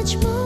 saçma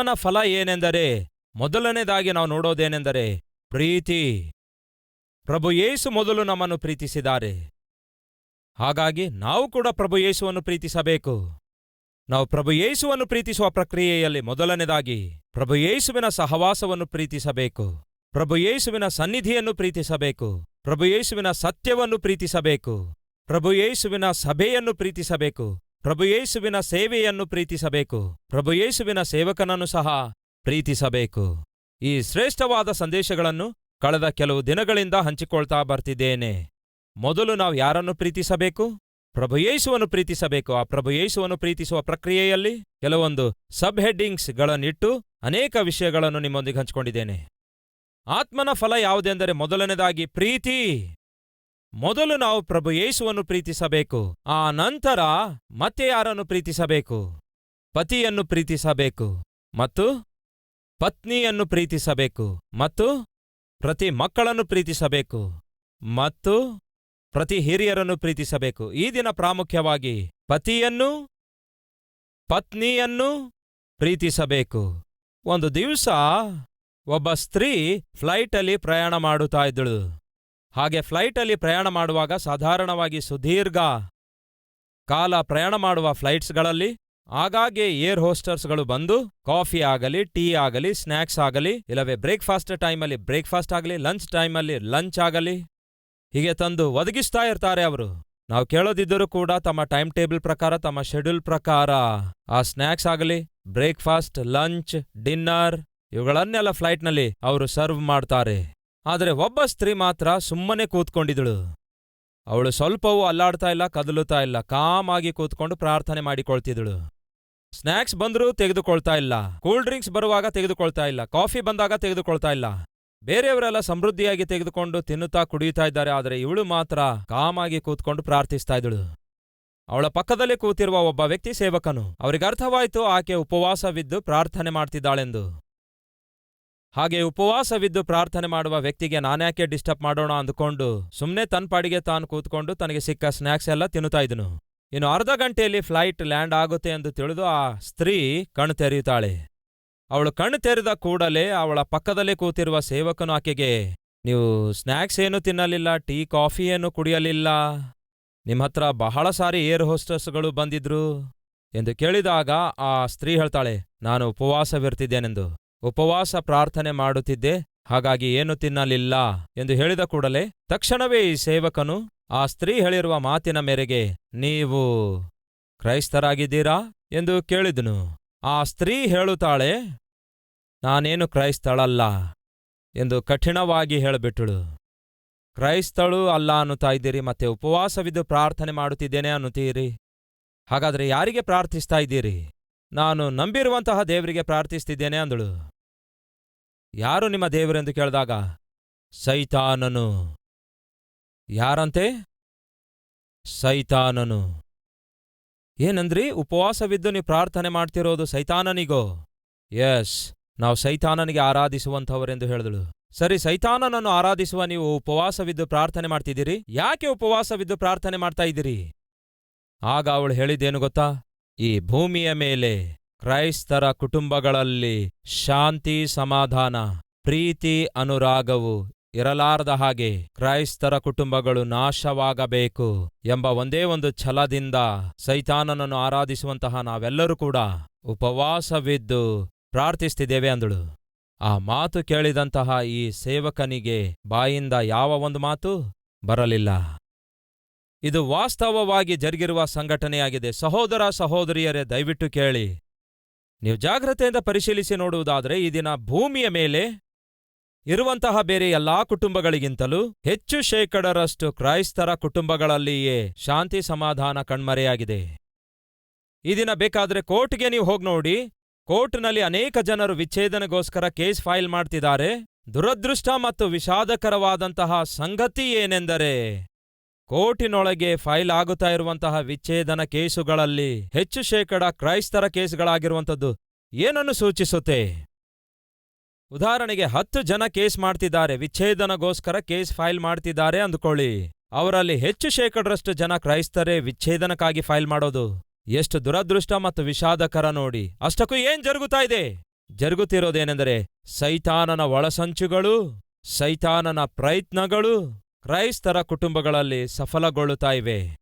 ಆತ್ಮನ ಫಲ ಏನೆಂದರೆ ಮೊದಲನೇದಾಗಿ ನಾವು ನೋಡೋದೇನೆಂದರೆ ಪ್ರೀತಿ. ಪ್ರಭು ಯೇಸು ಮೊದಲು ನಮ್ಮನ್ನು ಪ್ರೀತಿಸಿದ್ದಾರೆ. ಹಾಗಾಗಿ ನಾವು ಕೂಡ ಪ್ರಭು ಯೇಸುವನ್ನು ಪ್ರೀತಿಸಬೇಕು. ನಾವು ಪ್ರಭು ಯೇಸುವನ್ನು ಪ್ರೀತಿಸುವ ಪ್ರಕ್ರಿಯೆಯಲ್ಲಿ ಮೊದಲನೇದಾಗಿ ಪ್ರಭು ಯೇಸುವಿನ ಸಹವಾಸವನ್ನು ಪ್ರೀತಿಸಬೇಕು. ಪ್ರಭು ಯೇಸುವಿನ ಸನ್ನಿಧಿಯನ್ನು ಪ್ರೀತಿಸಬೇಕು. ಪ್ರಭು ಯೇಸುವಿನ ಸತ್ಯವನ್ನು ಪ್ರೀತಿಸಬೇಕು. ಪ್ರಭು ಯೇಸುವಿನ ಸಭೆಯನ್ನು ಪ್ರೀತಿಸಬೇಕು. ಪ್ರಭು ಯೇಸುವಿನ ಸೇವೆಯನ್ನು ಪ್ರೀತಿಸಬೇಕು. ಪ್ರಭುಯೇಸುವಿನ ಸೇವಕನನ್ನು ಸಹ ಪ್ರೀತಿಸಬೇಕು. ಈ ಶ್ರೇಷ್ಠವಾದ ಸಂದೇಶಗಳನ್ನು ಕಳೆದ ಕೆಲವು ದಿನಗಳಿಂದ ಹಂಚಿಕೊಳ್ತಾ ಬರ್ತಿದ್ದೇನೆ. ಮೊದಲು ನಾವು ಯಾರನ್ನು ಪ್ರೀತಿಸಬೇಕು? ಪ್ರಭುಯೇಸುವನ್ನು ಪ್ರೀತಿಸಬೇಕು. ಆ ಪ್ರಭುಯೇಸುವನ್ನು ಪ್ರೀತಿಸುವ ಪ್ರಕ್ರಿಯೆಯಲ್ಲಿ ಕೆಲವೊಂದು ಸಬ್ ಹೆಡ್ಡಿಂಗ್ಸ್ಗಳನ್ನಿಟ್ಟು ಅನೇಕ ವಿಷಯಗಳನ್ನು ನಿಮ್ಮೊಂದಿಗೆ ಹಂಚಿಕೊಂಡಿದ್ದೇನೆ. ಆತ್ಮನ ಫಲ ಯಾವುದೆಂದರೆ ಮೊದಲನೇದಾಗಿ ಪ್ರೀತಿ. ಮೊದಲು ನಾವು ಪ್ರಭು ಯೇಸುವನ್ನು ಪ್ರೀತಿಸಬೇಕು, ಆ ನಂತರ ಮತ್ತೆ ಯಾರನ್ನು ಪ್ರೀತಿಸಬೇಕು? ಪತಿಯನ್ನು ಪ್ರೀತಿಸಬೇಕು ಮತ್ತು ಪತ್ನಿಯನ್ನು ಪ್ರೀತಿಸಬೇಕು ಮತ್ತು ಪ್ರತಿ ಮಕ್ಕಳನ್ನು ಪ್ರೀತಿಸಬೇಕು ಮತ್ತು ಪ್ರತಿ ಹಿರಿಯರನ್ನು ಪ್ರೀತಿಸಬೇಕು. ಈ ದಿನ ಪ್ರಾಮುಖ್ಯವಾಗಿ ಪತಿಯನ್ನು, ಪತ್ನಿಯನ್ನು ಪ್ರೀತಿಸಬೇಕು. ಒಂದು ದಿವಸ ಒಬ್ಬ ಸ್ತ್ರೀ ಫ್ಲೈಟಲ್ಲಿ ಪ್ರಯಾಣ ಮಾಡುತ್ತಾ ಇದ್ದಳು. ಹಾಗೆ ಫ್ಲೈಟಲ್ಲಿ ಪ್ರಯಾಣ ಮಾಡುವಾಗ ಸಾಧಾರಣವಾಗಿ ಸುದೀರ್ಘ ಕಾಲ ಪ್ರಯಾಣ ಮಾಡುವ ಫ್ಲೈಟ್ಸ್ಗಳಲ್ಲಿ ಆಗಾಗ್ಗೆ ಏರ್ ಹೋಸ್ಟರ್ಸ್ಗಳು ಬಂದು ಕಾಫಿ ಆಗಲಿ ಟೀ ಆಗಲಿ ಸ್ನ್ಯಾಕ್ಸ್ ಆಗಲಿ, ಇಲ್ಲವೇ ಬ್ರೇಕ್ಫಾಸ್ಟ್ ಟೈಮಲ್ಲಿ ಬ್ರೇಕ್ಫಾಸ್ಟ್ ಆಗಲಿ ಲಂಚ್ ಟೈಮಲ್ಲಿ ಲಂಚ್ ಆಗಲಿ, ಹೀಗೆ ತಂದು ಒದಗಿಸ್ತಾ ಇರ್ತಾರೆ ಅವರು. ನಾವು ಕೇಳೋದಿದ್ದರೂ ಕೂಡ ತಮ್ಮ ಟೈಮ್ ಟೇಬಲ್ ಪ್ರಕಾರ, ತಮ್ಮ ಶೆಡ್ಯೂಲ್ ಪ್ರಕಾರ ಆ ಸ್ನ್ಯಾಕ್ಸ್ ಆಗಲಿ ಬ್ರೇಕ್ಫಾಸ್ಟ್ ಲಂಚ್ ಡಿನ್ನರ್ ಇವುಗಳನ್ನೆಲ್ಲ ಫ್ಲೈಟ್ನಲ್ಲಿ ಅವರು ಸರ್ವ್ ಮಾಡ್ತಾರೆ. ಆದರೆ ಒಬ್ಬ ಸ್ತ್ರೀ ಮಾತ್ರ ಸುಮ್ಮನೆ ಕೂತ್ಕೊಂಡಿದ್ದಳು. ಅವಳು ಸ್ವಲ್ಪವೂ ಅಲ್ಲಾಡ್ತಾ ಇಲ್ಲ, ಕದಲುತ್ತಾ ಇಲ್ಲ, ಕಾಮಾಗಿ ಕೂತ್ಕೊಂಡು ಪ್ರಾರ್ಥನೆ ಮಾಡಿಕೊಳ್ತಿದ್ದಳು. ಸ್ನ್ಯಾಕ್ಸ್ ಬಂದರೂ ತೆಗೆದುಕೊಳ್ತಾ ಇಲ್ಲ, ಕೂಲ್ ಡ್ರಿಂಕ್ಸ್ ಬರುವಾಗ ತೆಗೆದುಕೊಳ್ತಾ ಇಲ್ಲ, ಕಾಫಿ ಬಂದಾಗ ತೆಗೆದುಕೊಳ್ತಾ ಇಲ್ಲ. ಬೇರೆಯವರೆಲ್ಲ ಸಮೃದ್ಧಿಯಾಗಿ ತೆಗೆದುಕೊಂಡು ತಿನ್ನುತ್ತಾ ಕುಡಿಯುತ್ತಾ ಇದ್ದಾರೆ, ಆದರೆ ಇವಳು ಮಾತ್ರ ಕಾಮಾಗಿ ಕೂತ್ಕೊಂಡು ಪ್ರಾರ್ಥಿಸ್ತಾ ಇದ್ದಳು. ಅವಳ ಪಕ್ಕದಲ್ಲೇ ಕೂತಿರುವ ಒಬ್ಬ ವ್ಯಕ್ತಿ ಸೇವಕನು ಅವರಿಗರ್ಥವಾಯಿತು ಆಕೆ ಉಪವಾಸವಿದ್ದು ಪ್ರಾರ್ಥನೆ ಮಾಡ್ತಿದ್ದಾಳೆಂದು. ಹಾಗೆ ಉಪವಾಸವಿದ್ದು ಪ್ರಾರ್ಥನೆ ಮಾಡುವ ವ್ಯಕ್ತಿಗೆ ನಾನ್ಯಾಕೆ ಡಿಸ್ಟರ್ಬ್ ಮಾಡೋಣ ಅಂದುಕೊಂಡು ಸುಮ್ಮನೆ ತನ್ನ ಪಾಡಿಗೆ ತಾನು ಕೂತ್ಕೊಂಡು ತನಗೆ ಸಿಕ್ಕ ಸ್ನ್ಯಾಕ್ಸ್ ಎಲ್ಲ ತಿನ್ನುತ್ತಾ ಇದ್ದನು ಇನ್ನು ಅರ್ಧ ಗಂಟೆಯಲ್ಲಿ ಫ್ಲೈಟ್ ಲ್ಯಾಂಡ್ ಆಗುತ್ತೆ ಎಂದು ತಿಳಿದು ಆ ಸ್ತ್ರೀ ಕಣ್ಣು ತೆರೆಯುತ್ತಾಳೆ. ಅವಳು ಕಣ್ಣು ತೆರೆದ ಕೂಡಲೇ ಅವಳ ಪಕ್ಕದಲ್ಲೇ ಕೂತಿರುವ ಸೇವಕನು ಆಕೆಗೆ, ನೀವು ಸ್ನ್ಯಾಕ್ಸ್ ಏನು ತಿನ್ನಲಿಲ್ಲ, ಟೀ, ಕಾಫಿ ಏನು ಕುಡಿಯಲಿಲ್ಲ? ನಿಮ್ಮ ಹತ್ರ ಬಹಳ ಸಾರಿ ಏರ್ ಹೋಸ್ಟರ್ಸ್ಗಳು ಬಂದಿದ್ರು? ಎಂದು ಕೇಳಿದಾಗ ಆ ಸ್ತ್ರೀ ಹೇಳ್ತಾಳೆ, ನಾನು ಉಪವಾಸವಿರ್ತಿದ್ದೇನೆಂದು. ಉಪವಾಸ ಪ್ರಾರ್ಥನೆ ಮಾಡುತ್ತಿದ್ದೆ, ಹಾಗಾಗಿ ಏನು ತಿನ್ನಲಿಲ್ಲ ಎಂದು ಹೇಳಿದ ಕೂಡಲೇ ತಕ್ಷಣವೇ ಈ ಸೇವಕನು ಆ ಸ್ತ್ರೀ ಹೇಳಿರುವ ಮಾತಿನ ಮೇರೆಗೆ, ನೀವು ಕ್ರೈಸ್ತರಾಗಿದ್ದೀರಾ? ಎಂದು ಕೇಳಿದನು. ಆ ಸ್ತ್ರೀ ಹೇಳುತ್ತಾಳೆ, ನಾನೇನು ಕ್ರೈಸ್ತಳಲ್ಲ ಎಂದು ಕಠಿಣವಾಗಿ ಹೇಳಿಬಿಟ್ಟಳು. ಕ್ರೈಸ್ತಳು ಅಲ್ಲ ಅನ್ನುತ್ತಾ ಇದ್ದೀರಿ, ಮತ್ತೆ ಉಪವಾಸವಿದ್ದು ಪ್ರಾರ್ಥನೆ ಮಾಡುತ್ತಿದ್ದೇನೆ ಅನ್ನುತ್ತೀರಿ. ಹಾಗಾದರೆ ಯಾರಿಗೆ ಪ್ರಾರ್ಥಿಸ್ತಾ ಇದ್ದೀರಿ? ನಾನು ನಂಬಿರುವಂತಹ ದೇವರಿಗೆ ಪ್ರಾರ್ಥಿಸ್ತಿದ್ದೇನೆ ಅಂದಳು. ಯಾರು ನಿಮ್ಮ ದೇವರೆಂದು ಕೇಳಿದಾಗ, ಸೈತಾನನು. ಯಾರಂತೆ? ಸೈತಾನನು. ಏನಂದ್ರಿ? ಉಪವಾಸವಿದ್ದು ನೀವು ಪ್ರಾರ್ಥನೆ ಮಾಡ್ತಿರೋದು ಸೈತಾನನಿಗೋ? ಎಸ್ ನಾವು ಸೈತಾನನಿಗೆ ಆರಾಧಿಸುವಂಥವರೆಂದು ಹೇಳಿದಳು. ಸರಿ, ಸೈತಾನನನ್ನು ಆರಾಧಿಸುವ ನೀವು ಉಪವಾಸವಿದ್ದು ಪ್ರಾರ್ಥನೆ ಮಾಡ್ತಿದ್ದೀರಿ? ಯಾಕೆ ಉಪವಾಸವಿದ್ದು ಪ್ರಾರ್ಥನೆ ಮಾಡ್ತಾ ಇದ್ದೀರಿ? ಆಗ ಅವಳು ಹೇಳಿದ್ದೇನು ಗೊತ್ತಾ? ಈ ಭೂಮಿಯ ಮೇಲೆ ಕ್ರೈಸ್ತರ ಕುಟುಂಬಗಳಲ್ಲಿ ಶಾಂತಿ, ಸಮಾಧಾನ, ಪ್ರೀತಿ, ಅನುರಾಗವು ಇರಲಾರದ ಹಾಗೆ ಕ್ರೈಸ್ತರ ಕುಟುಂಬಗಳು ನಾಶವಾಗಬೇಕು ಎಂಬ ಒಂದೇ ಒಂದು ಛಲದಿಂದ ಸೈತಾನನನ್ನು ಆರಾಧಿಸುವಂತಹ ನಾವೆಲ್ಲರೂ ಕೂಡ ಉಪವಾಸವಿದ್ದು ಪ್ರಾರ್ಥಿಸ್ತಿದ್ದೇವೆ ಅಂದಳು. ಆ ಮಾತು ಕೇಳಿದಂತಹ ಈ ಸೇವಕನಿಗೆ ಬಾಯಿಂದ ಯಾವ ಒಂದು ಮಾತು ಬರಲಿಲ್ಲ. ಇದು ವಾಸ್ತವವಾಗಿ ಜರುಗಿರುವ ಸಂಘಟನೆಯಾಗಿದೆ. ಸಹೋದರ ಸಹೋದರಿಯರೇ, ದಯವಿಟ್ಟು ಕೇಳಿ. ನೀವು ಜಾಗ್ರತೆಯಿಂದ ಪರಿಶೀಲಿಸಿ ನೋಡುವುದಾದರೆ, ಈ ದಿನ ಭೂಮಿಯ ಮೇಲೆ ಇರುವಂತಹ ಬೇರೆ ಎಲ್ಲಾ ಕುಟುಂಬಗಳಿಗಿಂತಲೂ ಹೆಚ್ಚು ಶೇಕಡರಷ್ಟು ಕ್ರೈಸ್ತರ ಕುಟುಂಬಗಳಲ್ಲಿಯೇ ಶಾಂತಿ ಸಮಾಧಾನ ಕಣ್ಮರೆಯಾಗಿದೆ. ಈ ದಿನ ಬೇಕಾದರೆ ಕೋರ್ಟ್ಗೆ ನೀವು ಹೋಗಿ ನೋಡಿ. ಕೋರ್ಟ್ನಲ್ಲಿ ಅನೇಕ ಜನರು ವಿಚ್ಛೇದನಗೋಸ್ಕರ ಕೇಸ್ ಫೈಲ್ ಮಾಡ್ತಿದ್ದಾರೆ. ದುರದೃಷ್ಟ ಮತ್ತು ವಿಷಾದಕರವಾದಂತಹ ಸಂಗತಿ ಏನೆಂದರೆ ಕೋರ್ಟಿನೊಳಗೆ ಫೈಲ್ ಆಗುತ್ತಾ ಇರುವಂತಹ ವಿಚ್ಛೇದನ ಕೇಸುಗಳಲ್ಲಿ ಹೆಚ್ಚು ಶೇಕಡ ಕ್ರೈಸ್ತರ ಕೇಸ್ಗಳಾಗಿರುವಂಥದ್ದು ಏನನ್ನು ಸೂಚಿಸುತ್ತೆ? ಉದಾಹರಣೆಗೆ ಹತ್ತು ಜನ ಕೇಸ್ ಮಾಡ್ತಿದ್ದಾರೆ, ವಿಚ್ಛೇದನಗೋಸ್ಕರ ಕೇಸ್ ಫೈಲ್ ಮಾಡ್ತಿದ್ದಾರೆ ಅಂದುಕೊಳ್ಳಿ. ಅವರಲ್ಲಿ ಹೆಚ್ಚು ಶೇಕಡರಷ್ಟು ಜನ ಕ್ರೈಸ್ತರೇ ವಿಚ್ಛೇದನಕ್ಕಾಗಿ ಫೈಲ್ ಮಾಡೋದು. ಎಷ್ಟು ದುರದೃಷ್ಟ ಮತ್ತು ವಿಷಾದಕರ ನೋಡಿ. ಅಷ್ಟಕ್ಕೂ ಏನ್ ಜರುಗುತ್ತಾ ಇದೆ? ಜರುಗುತ್ತಿರೋದೇನೆಂದರೆ ಸೈತಾನನ ಒಳಸಂಚುಗಳು, ಸೈತಾನನ ಪ್ರಯತ್ನಗಳು ಕ್ರೈಸ್ತರ ಕುಟುಂಬಗಳಲ್ಲಿ ಸಫಲಗೊಳ್ಳುತ್ತಾ ಇವೆ.